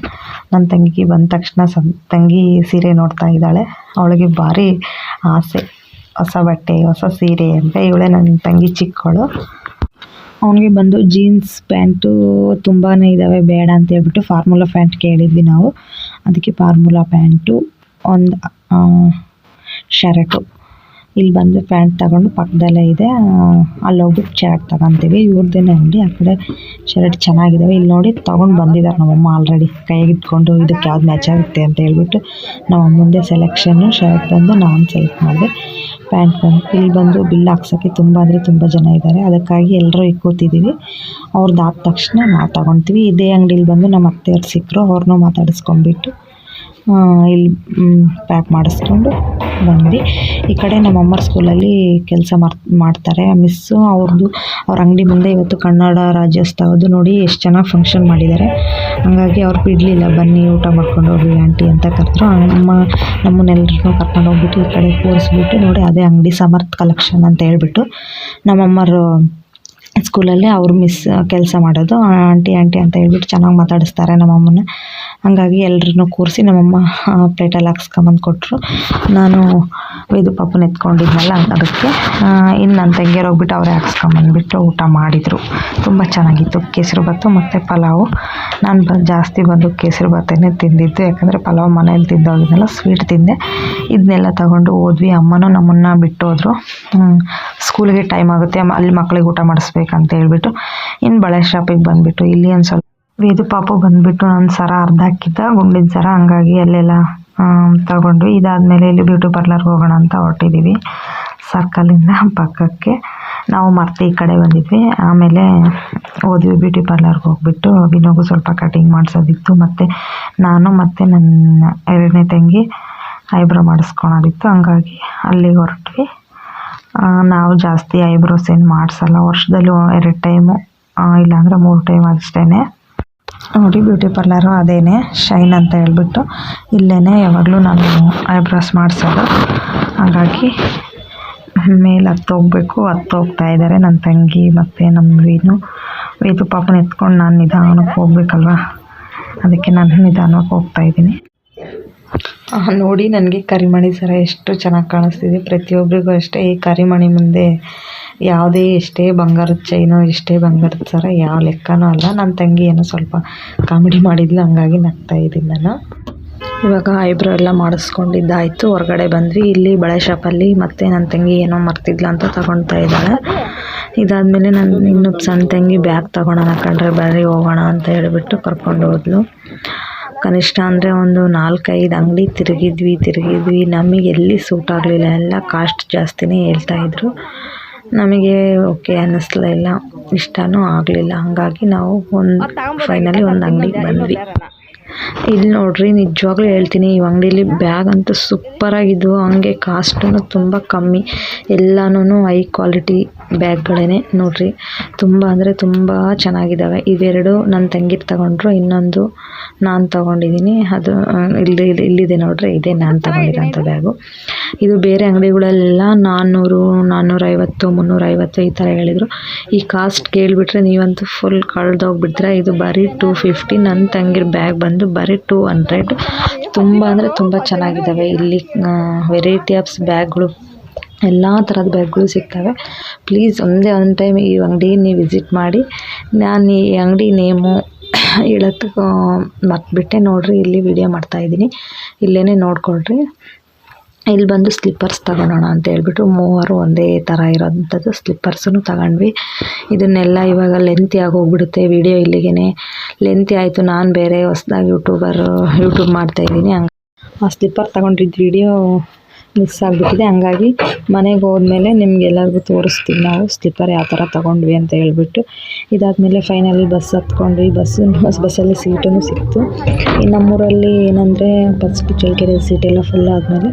ನನ್ನ ತಂಗಿಗೆ ಬಂದ ತಕ್ಷಣ ಸಂ, ತಂಗಿ ಸೀರೆ ನೋಡ್ತಾ ಇದ್ದಾಳೆ. ಅವಳಿಗೆ ಭಾರಿ ಆಸೆ. ಹೊಸ ಬಟ್ಟೆ, ಹೊಸ ಸೀರೆ ಅಂತ ಇವಳೆ ನನ್ನ ತಂಗಿ ಚಿಕ್ಕಳು ಅವನಿಗೆ ಬಂದು ಜೀನ್ಸ್ ಪ್ಯಾಂಟು ತುಂಬಾ ಇದ್ದಾವೆ ಬೇಡ ಅಂತ ಹೇಳ್ಬಿಟ್ಟು ಫಾರ್ಮುಲಾ ಪ್ಯಾಂಟ್ ಕೇಳಿದ್ವಿ ನಾವು. ಅದಕ್ಕೆ ಫಾರ್ಮುಲಾ ಪ್ಯಾಂಟು ಒಂದು ಶರ್ಟು. ಇಲ್ಲಿ ಬಂದು ಪ್ಯಾಂಟ್ ತಗೊಂಡು ಪಕ್ಕದಲ್ಲೇ ಇದೆ. ಅಲ್ಲಿ ಹೋಗ್ಬಿಟ್ಟು ಶರ್ಟ್ ತಗೊತೀವಿ. ಇವ್ರದ್ದೇನೆ ಅಂಗಡಿ ಆ ಕಡೆ ಶರ್ಟ್ ಚೆನ್ನಾಗಿದ್ದಾವೆ ಇಲ್ಲಿ ನೋಡಿ, ತೊಗೊಂಡು ಬಂದಿದ್ದಾರೆ ನಮ್ಮಮ್ಮ ಆಲ್ರೆಡಿ ಕೈಗೆ ಇಟ್ಕೊಂಡು ಇದಕ್ಕೆ ಯಾವ್ದು ಮ್ಯಾಚ್ ಆಗುತ್ತೆ ಅಂತ ಹೇಳ್ಬಿಟ್ಟು ನಮ್ಮ ಮುಂದೆ ಸೆಲೆಕ್ಷನ್ನು ಶರ್ಟ್ ಬಂದು ನಾನು ಸೆಲೆಕ್ಟ್ ಮಾಡಿದೆ. ಪ್ಯಾಂಟ್ ಬಂದು, ಇಲ್ಲಿ ಬಂದು ಬಿಲ್ ಹಾಕ್ಸೋಕ್ಕೆ ತುಂಬ ಅಂದರೆ ತುಂಬ ಜನ ಇದ್ದಾರೆ ಅದಕ್ಕಾಗಿ ಎಲ್ಲರೂ ಇಕ್ಕೋತಿದ್ದೀವಿ ಕೂತಿದ್ದೀವಿ ಅವ್ರದ್ದು ಆದ ತಕ್ಷಣ ನಾವು ತಗೊತೀವಿ. ಇದೇ ಅಂಗಡೀಲಿ ಬಂದು ನಮ್ಮ ಅತ್ತೆಯವ್ರು ಸಿಕ್ಕರು ಅವ್ರನ್ನೂ ಮಾತಾಡಿಸ್ಕೊಂಡ್ಬಿಟ್ಟು ಇಲ್ಲಿ ಪ್ಯಾಕ್ ಮಾಡಿಸ್ಕೊಂಡು ಬಂದ್ವಿ. ಈ ಕಡೆ ನಮ್ಮ ಅಮ್ಮರ ಸ್ಕೂಲಲ್ಲಿ ಕೆಲಸ ಮಾಡ್, ಮಾಡ್ತಾರೆ. ಮಿಸ್ಸು ಅವ್ರದ್ದು ಅವ್ರ ಅಂಗಡಿ ಮುಂದೆ ಇವತ್ತು ಕನ್ನಡ ರಾಜ್ಯೋತ್ಸವದ್ದು ನೋಡಿ ಎಷ್ಟು ಚೆನ್ನಾಗಿ ಫಂಕ್ಷನ್ ಮಾಡಿದ್ದಾರೆ. ಹಾಗಾಗಿ ಅವ್ರು ಬಿಡಲಿಲ್ಲ, ಬನ್ನಿ, ಊಟ ಮಾಡ್ಕೊಂಡು ಹೋಗಿ ಆಂಟಿ ಅಂತ ಕರೆದ್ರು. ಅಮ್ಮ ನಮ್ಮನ್ನೆಲ್ಲರನ್ನೂ ಕರ್ಕೊಂಡು ಹೋಗ್ಬಿಟ್ಟು ಈ ಕಡೆ ಕೂರಿಸ್ಬಿಟ್ಟು ನೋಡಿ ಅದೇ ಅಂಗಡಿ ಸಮರ್ಥ್ ಕಲೆಕ್ಷನ್ ಅಂತ ಹೇಳ್ಬಿಟ್ಟು ನಮ್ಮಮ್ಮರು ಸ್ಕೂಲಲ್ಲಿ ಅವರು ಮಿಸ್ ಕೆಲಸ ಮಾಡೋದು. ಆಂಟಿ ಆಂಟಿ ಅಂತ ಹೇಳ್ಬಿಟ್ಟು ಚೆನ್ನಾಗಿ ಮಾತಾಡಿಸ್ತಾರೆ ನಮ್ಮಮ್ಮನ. ಹಾಗಾಗಿ ಎಲ್ರನ್ನೂ ಕೂರಿಸಿ ನಮ್ಮಮ್ಮ ಪ್ಲೇಟಲ್ಲಿ ಹಾಕ್ಸ್ಕೊಂಬಂದು ಕೊಟ್ಟರು ನಾನು ಇದು ಪಾಪನ ಎತ್ಕೊಂಡಿದ್ನಲ್ಲ ಅದಕ್ಕೆ ಇನ್ನು ನನ್ನ ತಂಗಿಯರು ಹೋಗ್ಬಿಟ್ಟು ಅವರೇ ಹಾಕ್ಸ್ಕೊಂಬಂದ್ಬಿಟ್ಟು ಊಟ ಮಾಡಿದರು. ತುಂಬ ಚೆನ್ನಾಗಿತ್ತು. ಕೇಸರಿ ಭಾತು ಮತ್ತು ಪಲಾವು. ನಾನು ಬ, ಜಾಸ್ತಿ ಬಂದು ಕೇಸರಿ ಭಾತನೇ ತಿಂದಿದ್ದು. ಯಾಕಂದರೆ ಪಲಾವ್ ಮನೇಲಿ ತಿಂದೋಗಿದ್ನಲ್ಲ ಸ್ವೀಟ್ ತಿಂದೆ. ಇದನ್ನೆಲ್ಲ ತಗೊಂಡು ಹೋದ್ವಿ ಅಮ್ಮನೂ ನಮ್ಮನ್ನ ಬಿಟ್ಟೋದ್ರು. ಸ್ಕೂಲಿಗೆ ಟೈಮ್ ಆಗುತ್ತೆ. ಅಲ್ಲಿ ಮಕ್ಕಳಿಗೆ ಊಟ ಮಾಡಿಸ್ಬೇಕಂತ ಹೇಳ್ಬಿಟ್ಟು ಇನ್ನು ಬಳೆ ಶಾಪಿಗೆ ಬಂದ್ಬಿಟ್ಟು ಇಲ್ಲಿ ಒಂದು ಸ್ವಲ್ಪ ವೇದು ಪಾಪು ಬಂದ್ಬಿಟ್ಟು ನನ್ನ ಸರ ಅರ್ಧ ಹಾಕಿದ್ದ, ಗುಂಡಿನ ಸರ. ಹಂಗಾಗಿ ಅಲ್ಲೆಲ್ಲ ತಗೊಂಡ್ವಿ. ಇದಾದಮೇಲೆ ಇಲ್ಲಿ ಬ್ಯೂಟಿ ಪಾರ್ಲರ್ಗೆ ಹೋಗೋಣ ಅಂತ ಹೊರಟಿದ್ದೀವಿ ಸರ್ಕಲಿಂದ ಪಕ್ಕಕ್ಕೆ. ನಾವು ಮರ್ತಿ ಈ ಕಡೆ ಬಂದಿದ್ವಿ. ಆಮೇಲೆ ಹೋದ್ವಿ ಬ್ಯೂಟಿ ಪಾರ್ಲರ್ಗೆ ಹೋಗ್ಬಿಟ್ಟು. ವಿನೋಗು ಸ್ವಲ್ಪ ಕಟಿಂಗ್ ಮಾಡಿಸೋದಿತ್ತು. ಮತ್ತು ನಾನು ಮತ್ತು ನನ್ನ ಎರಡನೇ ತಂಗಿ, ಐಬ್ರೋ ಮಾಡಿಸ್ಕೊಳೋದಿತ್ತು. ಹಂಗಾಗಿ ಅಲ್ಲಿಗೆ ಹೊರಟ್ವಿ. ನಾವು ಜಾಸ್ತಿ ಐಬ್ರೋಸ್ ಏನು ಮಾಡಿಸಲ್ಲ. ವರ್ಷದಲ್ಲಿ ಎರಡು ಟೈಮು ಇಲ್ಲಾಂದರೆ ಮೂರು ಟೈಮ್ ಅಷ್ಟೇ ನೋಡಿ, ಬ್ಯೂಟಿ ಪಾರ್ಲರು ಅದೇನೆ, ಶೈನ್ ಅಂತ ಹೇಳ್ಬಿಟ್ಟು ಇಲ್ಲೇ ಯಾವಾಗಲೂ ನಾನು ಐಬ್ರೋಸ್ ಮಾಡಿಸೋದು. ಹಾಗಾಗಿ ಮೇಲೆ ಹತ್ತೋಗ್ಬೇಕು ಹೋಗ್ಬೇಕು, ಹತ್ತು ಹೋಗ್ತಾ ಇದ್ದಾರೆ ನನ್ನ ತಂಗಿ ಮತ್ತು ನಮ್ಮ ವೀನು. ವೇದು ಪಾಪನ ಎತ್ಕೊಂಡು ನಾನು ನಿಧಾನಕ್ಕೆ ಹೋಗ್ಬೇಕಲ್ವ? ಅದಕ್ಕೆ ನಾನು ನಿಧಾನಕ್ಕೆ ಹೋಗ್ತಾ ಇದ್ದೀನಿ. ನೋಡಿ ನನಗೆ ಕರಿಮಣಿ ಸರ ಎಷ್ಟು ಚೆನ್ನಾಗಿ ಕಾಣಿಸ್ತಿದೆ. ಪ್ರತಿಯೊಬ್ಬರಿಗೂ ಅಷ್ಟೇ. ಈ ಕರಿಮಣಿ ಮುಂದೆ ಯಾವುದೇ ಎಷ್ಟೇ ಬಂಗಾರದ ಚೈನು, ಎಷ್ಟೇ ಬಂಗಾರದ ಸರ ಯಾವ ಲೆಕ್ಕನೂ ಅಲ್ಲ. ನನ್ನ ತಂಗಿ ಏನೋ ಸ್ವಲ್ಪ ಕಾಮಿಡಿ ಮಾಡಿದ್ಲು, ಹಂಗಾಗಿ ನಗ್ತಾ ಇದ್ದೀನಿ ನಾನು. ಇವಾಗ ಐಬ್ರೋ ಎಲ್ಲ ಮಾಡಿಸ್ಕೊಂಡಿದ್ದಾಯಿತು. ಹೊರಗಡೆ ಬಂದ್ವಿ. ಇಲ್ಲಿ ಬಳೆ ಶಾಪಲ್ಲಿ ಮತ್ತೆ ನನ್ನ ತಂಗಿ ಏನೋ ಮರ್ತಿದ್ಲ ಅಂತ ತಗೊಳ್ತಾ ಇದ್ದಾಳೆ. ಇದಾದಮೇಲೆ ನನ್ನ ಇನ್ನೊಬ್ಬ ಸಣ್ಣ ತಂಗಿ ಬ್ಯಾಗ್ ತಗೊಳೋಣ ಕಂಡ್ರೆ ಬರ್ರಿ, ಹೋಗೋಣ ಅಂತ ಹೇಳಿಬಿಟ್ಟು ಕರ್ಕೊಂಡು ಹೋದ್ಲು. ಕನಿಷ್ಠ ಅಂದರೆ ಒಂದು ನಾಲ್ಕೈದು ಅಂಗಡಿ ತಿರುಗಿದ್ವಿ ತಿರುಗಿದ್ವಿ. ನಮಗೆ ಎಲ್ಲಿ ಸೂಟ್ ಆಗಲಿಲ್ಲ ಎಲ್ಲ ಕಾಸ್ಟ್ ಜಾಸ್ತಿನೇ ಹೇಳ್ತಾ ಇದ್ರು. ನಮಗೆ ಓಕೆ ಅನ್ನಿಸ್ಲಿಲ್ಲ ಇಷ್ಟನೂ ಆಗಲಿಲ್ಲ. ಹಾಗಾಗಿ ನಾವು ಒಂದು ಫೈನಲಿ ಒಂದು ಅಂಗಡಿಗೆ ಬಂದ್ವಿ. ಇಲ್ಲಿ ನೋಡ್ರಿ, ನಿಜವಾಗ್ಲೂ ಹೇಳ್ತೀನಿ, ಈ ಅಂಗಡಿಲಿ ಬ್ಯಾಗ್ ಅಂತೂ ಸೂಪರಾಗಿದ್ವು ಹಂಗೆ ಕಾಸ್ಟೂ ತುಂಬ ಕಮ್ಮಿ. ಎಲ್ಲಾನು ಹೈ ಕ್ವಾಲಿಟಿ ಬ್ಯಾಗ್ಗಳೇ ನೋಡ್ರಿ, ತುಂಬ ಅಂದರೆ ತುಂಬ ಚೆನ್ನಾಗಿದ್ದಾವೆ ಇವೆರಡು ನನ್ನ ತಂಗಿರು ತಗೊಂಡ್ರು, ಇನ್ನೊಂದು ನಾನು ತಗೊಂಡಿದ್ದೀನಿ ಅದು ಇಲ್ಲಿ ಇಲ್ಲಿದೆ ನೋಡ್ರಿ, ಇದೇ ನಾನು ತಗೊಂಡಿರೋಂಥ ಬ್ಯಾಗು ಇದು ಬೇರೆ ಅಂಗಡಿಗಳೆಲ್ಲ ನಾನ್ನೂರು, ನಾನ್ನೂರೈವತ್ತು, ಮುನ್ನೂರೈವತ್ತು ಈ ಥರ ಹೇಳಿದರು. ಈ ಕಾಸ್ಟ್ ಕೇಳಿಬಿಟ್ರೆ ನೀವಂತೂ ಫುಲ್ ಕಳೆದೋಗ್ಬಿಟ್ರೆ ಇದು ಬರೀ ಟೂ ಫಿಫ್ಟಿ ನನ್ನ ತಂಗಿರ ಬ್ಯಾಗ್ ಬಂದು ಬರೀ ಟೂ ಹಂಡ್ರೆಡ್ ತುಂಬ ಅಂದರೆ ತುಂಬ ಚೆನ್ನಾಗಿದ್ದಾವೆ. ಇಲ್ಲಿ ವೆರೈಟಿ ಆಫ್ಸ್ ಬ್ಯಾಗ್ಗಳು ಎಲ್ಲ ಥರದ ಬ್ಯಾಗ್ಗಳು ಸಿಗ್ತವೆ. ಪ್ಲೀಸ್ ಒಂದೇ ಒಂದು ಟೈಮ್ ಈ ಅಂಗಡಿ ನೀವು ವಿಸಿಟ್ ಮಾಡಿ. ನಾನು ಈ ಅಂಗಡಿ ನೇಮು ಹೇಳೋದಕ್ಕೆ ಮರ್ತ್ಬಿಟ್ಟೆ. ನೋಡಿರಿ, ಇಲ್ಲಿ ವಿಡಿಯೋ ಮಾಡ್ತಾಯಿದ್ದೀನಿ ಇಲ್ಲೇ ನೋಡ್ಕೊಳ್ರಿ. ಇಲ್ಲಿ ಬಂದು ಸ್ಲಿಪ್ಪರ್ಸ್ ತಗೊಳೋಣ ಅಂತ ಹೇಳ್ಬಿಟ್ಟು ಮೂವರು ಒಂದೇ ಥರ ಇರೋಂಥದ್ದು ಸ್ಲಿಪ್ಪರ್ಸನ್ನು ತಗೊಂಡ್ವಿ. ಇದನ್ನೆಲ್ಲ ಇವಾಗ ಲೆಂತಿ ಆಗಿ ಹೋಗ್ಬಿಡುತ್ತೆ. ವಿಡಿಯೋ ಇಲ್ಲಿಗೆ ಲೆಂತಿ ಆಯಿತು. ನಾನು ಬೇರೆ ಹೊಸ್ದಾಗಿ ಯೂಟ್ಯೂಬರ್ ಯೂಟ್ಯೂಬ್ ಮಾಡ್ತಾಯಿದ್ದೀನಿ ಹಂಗೆ ಆ ಸ್ಲಿಪ್ಪರ್ ತಗೊಂಡಿದ್ದು ವಿಡಿಯೋ ಮಿಸ್ ಆಗಿಬಿಟ್ಟಿದೆ. ಹಂಗಾಗಿ ಮನೆಗೆ ಹೋದ್ಮೇಲೆ ನಿಮಗೆಲ್ಲರಿಗೂ ತೋರಿಸ್ತೀವಿ ನಾವು ಸ್ಲಿಪ್ಪರ್ ಯಾವ ಥರ ತೊಗೊಂಡ್ವಿ ಅಂತ ಹೇಳ್ಬಿಟ್ಟು. ಇದಾದಮೇಲೆ ಫೈನಲಿ ಬಸ್ ಹತ್ಕೊಂಡ್ವಿ. ಬಸ್ಸು ಬಸ್ ಬಸ್ಸಲ್ಲಿ ಸೀಟೂ ಸಿಕ್ತು. ನಮ್ಮೂರಲ್ಲಿ ಏನಂದರೆ ಬಸ್ ಚಳ್ಕೆರೆ ಸೀಟೆಲ್ಲ ಫುಲ್ ಆದಮೇಲೆ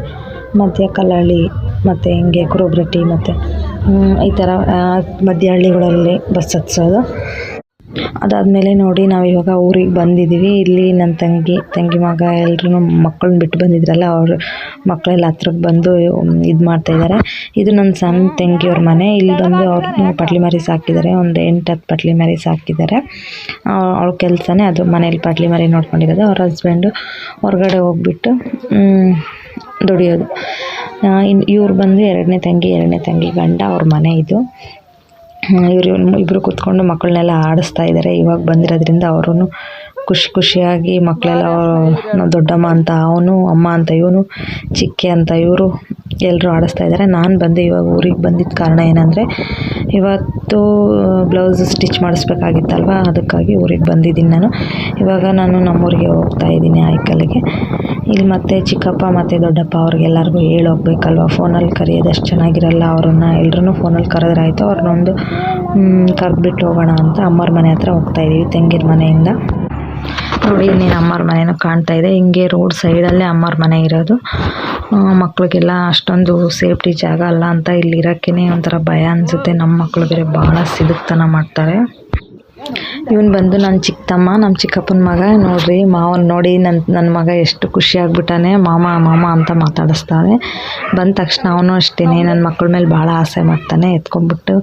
ಮಧ್ಯ ಕಲ್ಲಹಳ್ಳಿ, ಮತ್ತು ಹಿಂಗೆ ಕುರುಬ್ರಟ್ಟಿ, ಮತ್ತು ಈ ಥರ ಮಧ್ಯ ಹಳ್ಳಿಗಳಲ್ಲಿ ಬಸ್ ಹತ್ಸೋದು. ಅದಾದಮೇಲೆ ನೋಡಿ, ನಾವು ಇವಾಗ ಊರಿಗೆ ಬಂದಿದ್ದೀವಿ ಇಲ್ಲಿ ನನ್ನ ತಂಗಿ ತಂಗಿ ಮಗ ಎಲ್ಲರೂ ಮಕ್ಕಳನ್ನ ಬಿಟ್ಟು ಬಂದಿದ್ರಲ್ಲ, ಅವರು ಮಕ್ಕಳೆಲ್ಲ ಹತ್ರಕ್ಕೆ ಬಂದು ಇದು ಮಾಡ್ತಾಯಿದ್ದಾರೆ ಇದು ನನ್ನ ಸಣ್ಣ ತಂಗಿಯವ್ರ ಮನೆ. ಇಲ್ಲಿ ಬಂದು ಅವ್ರು ಪಟ್ಲಿ ಮರಿ ಸಾಕಿದ್ದಾರೆ. ಒಂದು ಎಂಟು, ಹತ್ತು ಪಟ್ಲಿ ಮರಿ ಸಾಕಿದ್ದಾರೆ. ಅವ್ಳ ಕೆಲಸನೇ ಅದು. ಮನೇಲಿ ಪಟ್ಲಿ ಮರಿ ನೋಡ್ಕೊಂಡಿರೋದು. ಅವ್ರ ಹಸ್ಬೆಂಡು ಹೊರಗಡೆ ಹೋಗ್ಬಿಟ್ಟು ದುಡಿಯೋದು. ಇನ್ನು ಇವ್ರು ಬಂದು ಎರಡನೇ ತಂಗಿ ಎರಡನೇ ತಂಗಿ ಗಂಡ ಅವ್ರ ಮನೆ ಇದು. ಇವರು ಇಬ್ಬರು ಕೂತ್ಕೊಂಡು ಮಕ್ಕಳನ್ನೆಲ್ಲ ಆಡಿಸ್ತಾ ಇದ್ದಾರೆ ಇವಾಗ ಬಂದಿರೋದ್ರಿಂದ ಅವರು ಖುಷಿ ಖುಷಿಯಾಗಿ ಮಕ್ಕಳೆಲ್ಲ ದೊಡ್ಡಮ್ಮ ಅಂತ, ಅವನು ಅಮ್ಮ ಅಂತ, ಇವನು ಚಿಕ್ಕೆ ಅಂತ, ಇವರು ಎಲ್ಲರೂ ಆಡಿಸ್ತಾ ಇದ್ದಾರೆ. ನಾನು ಬಂದೆ ಇವಾಗ ಊರಿಗೆ ಬಂದಿದ್ದ ಕಾರಣ ಏನಂದರೆ, ಇವತ್ತು ಬ್ಲೌಸ್ ಸ್ಟಿಚ್ ಮಾಡಿಸ್ಬೇಕಾಗಿತ್ತಲ್ವ? ಅದಕ್ಕಾಗಿ ಊರಿಗೆ ಬಂದಿದ್ದೀನಿ ನಾನು. ಇವಾಗ ನಾನು ನಮ್ಮೂರಿಗೆ ಹೋಗ್ತಾ ಇದ್ದೀನಿ ಆಯ್ಕಲ್ಲಿಗೆ. ಇಲ್ಲಿ ಮತ್ತೆ ಚಿಕ್ಕಪ್ಪ ಮತ್ತು ದೊಡ್ಡಪ್ಪ ಅವ್ರಿಗೆಲ್ಲರಿಗೂ ಹೇಳಿ ಹೋಗ್ಬೇಕಲ್ವ? ಫೋನಲ್ಲಿ ಕರೆಯೋದಷ್ಟು ಚೆನ್ನಾಗಿರಲ್ಲ. ಅವ್ರನ್ನ ಎಲ್ಲರೂ ಫೋನಲ್ಲಿ ಕರೆದ್ರಾಯ್ತು ಅವ್ರನ್ನೊಂದು ಕರೆದ್ಬಿಟ್ಟು ಹೋಗೋಣ ಅಂತ ಅಮ್ಮರ ಮನೆ ಹತ್ರ ಹೋಗ್ತಾ ಇದ್ದೀವಿ ತೆಂಗಿನ ಮನೆಯಿಂದ. ನೋಡಿ ಇಲ್ಲಿ ಅಮ್ಮರ ಮನೆಯೂ ಕಾಣ್ತಾ ಇದೆ. ಹಿಂಗೆ ರೋಡ್ ಸೈಡಲ್ಲೇ ಅಮ್ಮರ ಮನೆ ಇರೋದು. ಮಕ್ಕಳಿಗೆಲ್ಲ ಅಷ್ಟೊಂದು ಸೇಫ್ಟಿ ಜಾಗ ಅಲ್ಲ ಅಂತ ಇಲ್ಲಿ ಇರೋಕ್ಕೇ ಒಂಥರ ಭಯ ಅನಿಸುತ್ತೆ. ನಮ್ಮ ಮಕ್ಕಳು ಬೇರೆ ಭಾಳ ಮಾಡ್ತಾರೆ. ಇವನು ಬಂದು ನನ್ನ ಚಿಕ್ಕಮ್ಮ ನಮ್ಮ ಚಿಕ್ಕಪ್ಪನ ಮಗ, ನೋಡ್ರಿ, ಮಾವನ ನೋಡಿ ನನ್ನ ನನ್ನ ಮಗ ಎಷ್ಟು ಖುಷಿ ಆಗ್ಬಿಟ್ಟಾನೆ. ಮಾಮ ಮಾಮ ಅಂತ ಮಾತಾಡಿಸ್ತಾನೆ ಬಂದ ತಕ್ಷಣ ಅವನು ಅಷ್ಟೇ ನನ್ನ ಮಕ್ಕಳ ಮೇಲೆ ಭಾಳ ಆಸೆ ಮಾಡ್ತಾನೆ, ಎತ್ಕೊಂಡ್ಬಿಟ್ಟು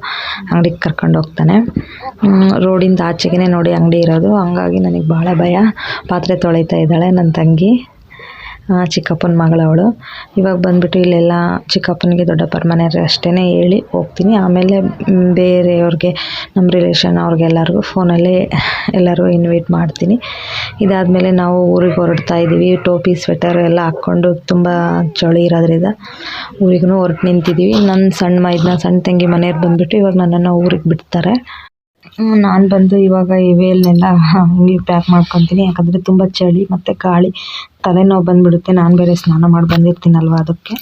ಅಂಗಡಿಗೆ ಕರ್ಕೊಂಡು ಹೋಗ್ತಾನೆ. ರೋಡಿಂದ ಆಚೆಗೆ ನೋಡಿ ಅಂಗಡಿ ಇರೋದು. ಹಂಗಾಗಿ ನನಗೆ ಭಾಳ ಭಯ. ಪಾತ್ರೆ ತೊಳಿತಾ ಇದ್ದಾಳೆ ನನ್ನ ತಂಗಿ. ಚಿಕ್ಕಪ್ಪನ ಮಗಳವಳು ಇವಾಗ ಬಂದ್ಬಿಟ್ಟು ಇಲ್ಲೆಲ್ಲ ಚಿಕ್ಕಪ್ಪನಿಗೆ ದೊಡ್ಡಪ್ಪರ ಮನೆಯವ್ರಿಗೆ ಅಷ್ಟೇ ಹೇಳಿ ಹೋಗ್ತೀನಿ. ಆಮೇಲೆ ಬೇರೆಯವ್ರಿಗೆ, ನಮ್ಮ ರಿಲೇಷನ್ ಅವ್ರಿಗೆಲ್ಲರಿಗೂ ಫೋನಲ್ಲೇ ಎಲ್ಲರಿಗೂ ಇನ್ವೈಟ್ ಮಾಡ್ತೀನಿ. ಇದಾದಮೇಲೆ ನಾವು ಊರಿಗೆ ಹೊರಡ್ತಾ ಇದ್ದೀವಿ. ಟೋಪಿ ಸ್ವೆಟರ್ ಎಲ್ಲ ಹಾಕ್ಕೊಂಡು ತುಂಬ ಚಳಿ ಇರೋದ್ರಿಂದ ಊರಿಗೂ ಹೊರಟು ನಿಂತಿದ್ದೀವಿ. ನನ್ನ ಸಣ್ಣ ಮೈದನ, ಸಣ್ಣ ತಂಗಿ ಮನೆಯವ್ರು ಬಂದುಬಿಟ್ಟು ಇವಾಗ ನನ್ನನ್ನು ಊರಿಗೆ ಬಿಡ್ತಾರೆ. ನಾನು ಬಂದು ಇವಾಗ ಈ ವೇಲ್ನೆಲ್ಲ ಹಂಗೆ ಪ್ಯಾಕ್ ಮಾಡ್ಕೊತೀನಿ. ಯಾಕಂದರೆ ತುಂಬ ಚಳಿ ಮತ್ತು ಗಾಳಿ, ತಲೆನೋವು ಬಂದುಬಿಡುತ್ತೆ. ನಾನು ಬೇರೆ ಸ್ನಾನ ಮಾಡಿ ಬಂದಿರ್ತೀನಲ್ವ ಅದಕ್ಕೆ.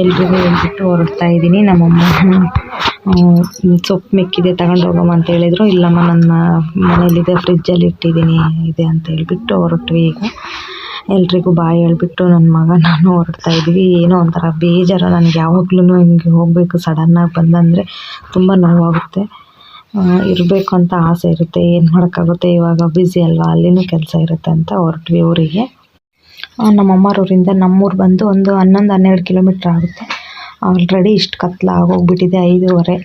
ಎಲ್ರಿಗೂ ಹೇಳ್ಬಿಟ್ಟು ಹೊರಡ್ತಾ ಇದ್ದೀನಿ. ನಮ್ಮಮ್ಮ ಸೊಪ್ಪು ಮೆಕ್ಕಿದೆ ತಗೊಂಡು ಹೋಗಮ್ಮ ಅಂತ ಹೇಳಿದರು. ಇಲ್ಲಮ್ಮ, ನನ್ನ ಮನೇಲಿದೆ ಫ್ರಿಜ್ಜಲ್ಲಿ ಇಟ್ಟಿದ್ದೀನಿ, ಇದೆ ಅಂತ ಹೇಳ್ಬಿಟ್ಟು ಹೊರಟ್ವಿ ಈಗ. ಎಲ್ರಿಗೂ ಬಾಯ್ ಹೇಳ್ಬಿಟ್ಟು ನನ್ನ ಮಗ, ನಾನು ಹೊರಡ್ತಾ ಇದ್ದೀವಿ ಏನೋ ಒಂಥರ ಬೇಜಾರು. ನನಗೆ ಯಾವಾಗ್ಲೂ ಹಿಂಗೆ ಹೋಗಬೇಕು. ಸಡನ್ನಾಗಿ ಬಂದಂದರೆ ತುಂಬ ನೋವಾಗುತ್ತೆ. ಇರಬೇಕು ಅಂತ ಆಸೆ ಇರುತ್ತೆ. ಏನು ಮಾಡೋಕ್ಕಾಗುತ್ತೆ? ಇವಾಗ ಬ್ಯುಸಿ ಅಲ್ವಾ? ಅಲ್ಲಿನೂ ಕೆಲಸ ಇರುತ್ತೆ ಅಂತ ಹೊರಟ್ವಿ ಊರಿಗೆ. ನಮ್ಮ ಊರಿಂದ ನಮ್ಮೂರು ಬಂದು ಒಂದು ಹನ್ನೊಂದು, ಹನ್ನೆರಡು ಕಿಲೋಮೀಟ್ರ್ ಆಗುತ್ತೆ. ಆಲ್ರೆಡಿ ಇಷ್ಟು ಕತ್ಲ ಆಗೋಗ್ಬಿಟ್ಟಿದೆ, ಐದೂವರೆ.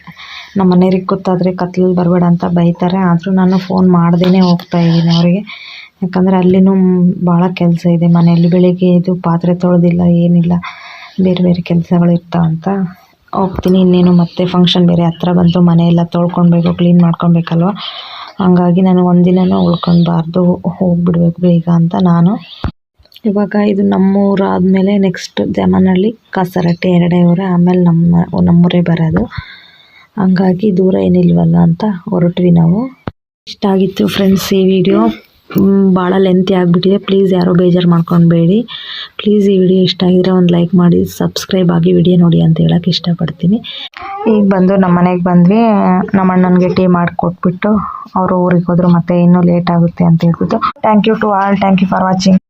ನಮ್ಮ ಮನೆಯವ್ರಿಗೆ ಗೊತ್ತಾದರೆ ಕತ್ಲಲ್ಲಿ ಬರಬೇಡ ಅಂತ ಬೈತಾರೆ. ಆದರೂ ನಾನು ಫೋನ್ ಮಾಡ್ದೇ ಹೋಗ್ತಾ ಇದ್ದೀನಿ ಅವರಿಗೆ. ಯಾಕಂದರೆ ಅಲ್ಲಿನೂ ಭಾಳ ಕೆಲಸ ಇದೆ ಮನೆಯಲ್ಲಿ. ಬೆಳಿಗ್ಗೆ ಇದು ಪಾತ್ರೆ ತೊಳೆದಿಲ್ಲ, ಏನಿಲ್ಲ. ಬೇರೆ ಬೇರೆ ಕೆಲಸಗಳು ಇರ್ತಾವಂತ. ಹೋಗ್ತೀನಿ, ಇನ್ನೇನು ಮತ್ತೆ ಫಂಕ್ಷನ್ ಬೇರೆ ಹತ್ರ ಬಂತು ಮನೆಯೆಲ್ಲ ತೊಳ್ಕೊಳ್ಬೇಕು ಕ್ಲೀನ್ ಮಾಡ್ಕೊಳ್ಬೇಕಲ್ವ ಹಂಗಾಗಿ ನಾನು ಒಂದಿನನೂ ಉಳ್ಕೊಳ್ಬಾರ್ದು, ಹೋಗ್ಬಿಡ್ಬೇಕು ಬೇಗ ಅಂತ ನಾನು. ಇವಾಗ ಇದು ನಮ್ಮೂರು ಆದಮೇಲೆ ನೆಕ್ಸ್ಟ್ ಜಮನಹಳ್ಳಿ, ಕಾಸರಟ್ಟೆ ಎರಡೇ ಊರೇ ಆಮೇಲೆ ನಮ್ಮ ನಮ್ಮೂರೇ ಬರೋದು. ಹಂಗಾಗಿ ದೂರ ಏನಿಲ್ವಲ್ಲ ಅಂತ ಹೊರಟ್ವಿ ನಾವು. ಇಷ್ಟ ಆಗಿತ್ತು ಫ್ರೆಂಡ್ಸ್ ಈ ವಿಡಿಯೋ ಭಾಳ ಲೆಂತಿ ಆಗಿಬಿಟ್ಟಿದೆ. ಪ್ಲೀಸ್ ಯಾರೋ ಬೇಜಾರು ಮಾಡ್ಕೊಬೇಡಿ ಪ್ಲೀಸ್ ಈ ವಿಡಿಯೋ ಇಷ್ಟ ಆಗಿದ್ರೆ ಒಂದು ಲೈಕ್ ಮಾಡಿ ಸಬ್ಸ್ಕ್ರೈಬ್ ಆಗಿ ವಿಡಿಯೋ ನೋಡಿ ಅಂತ ಹೇಳೋಕ್ಕೆ ಇಷ್ಟಪಡ್ತೀನಿ. ಈಗ ಬಂದು ನಮ್ಮ ಮನೆಗೆ ಬಂದ್ವಿ. ನಮ್ಮ ಅಣ್ಣನಿಗೆ ಟೀ ಮಾಡಿಕೊಟ್ಬಿಟ್ಟು ಅವರು ಊರಿಗೆ ಹೋದ್ರು, ಮತ್ತೆ ಇನ್ನೂ ಲೇಟ್ ಆಗುತ್ತೆ ಅಂತ ಹೇಳ್ಬಿಟ್ಟು. Thank you to all thank you for watching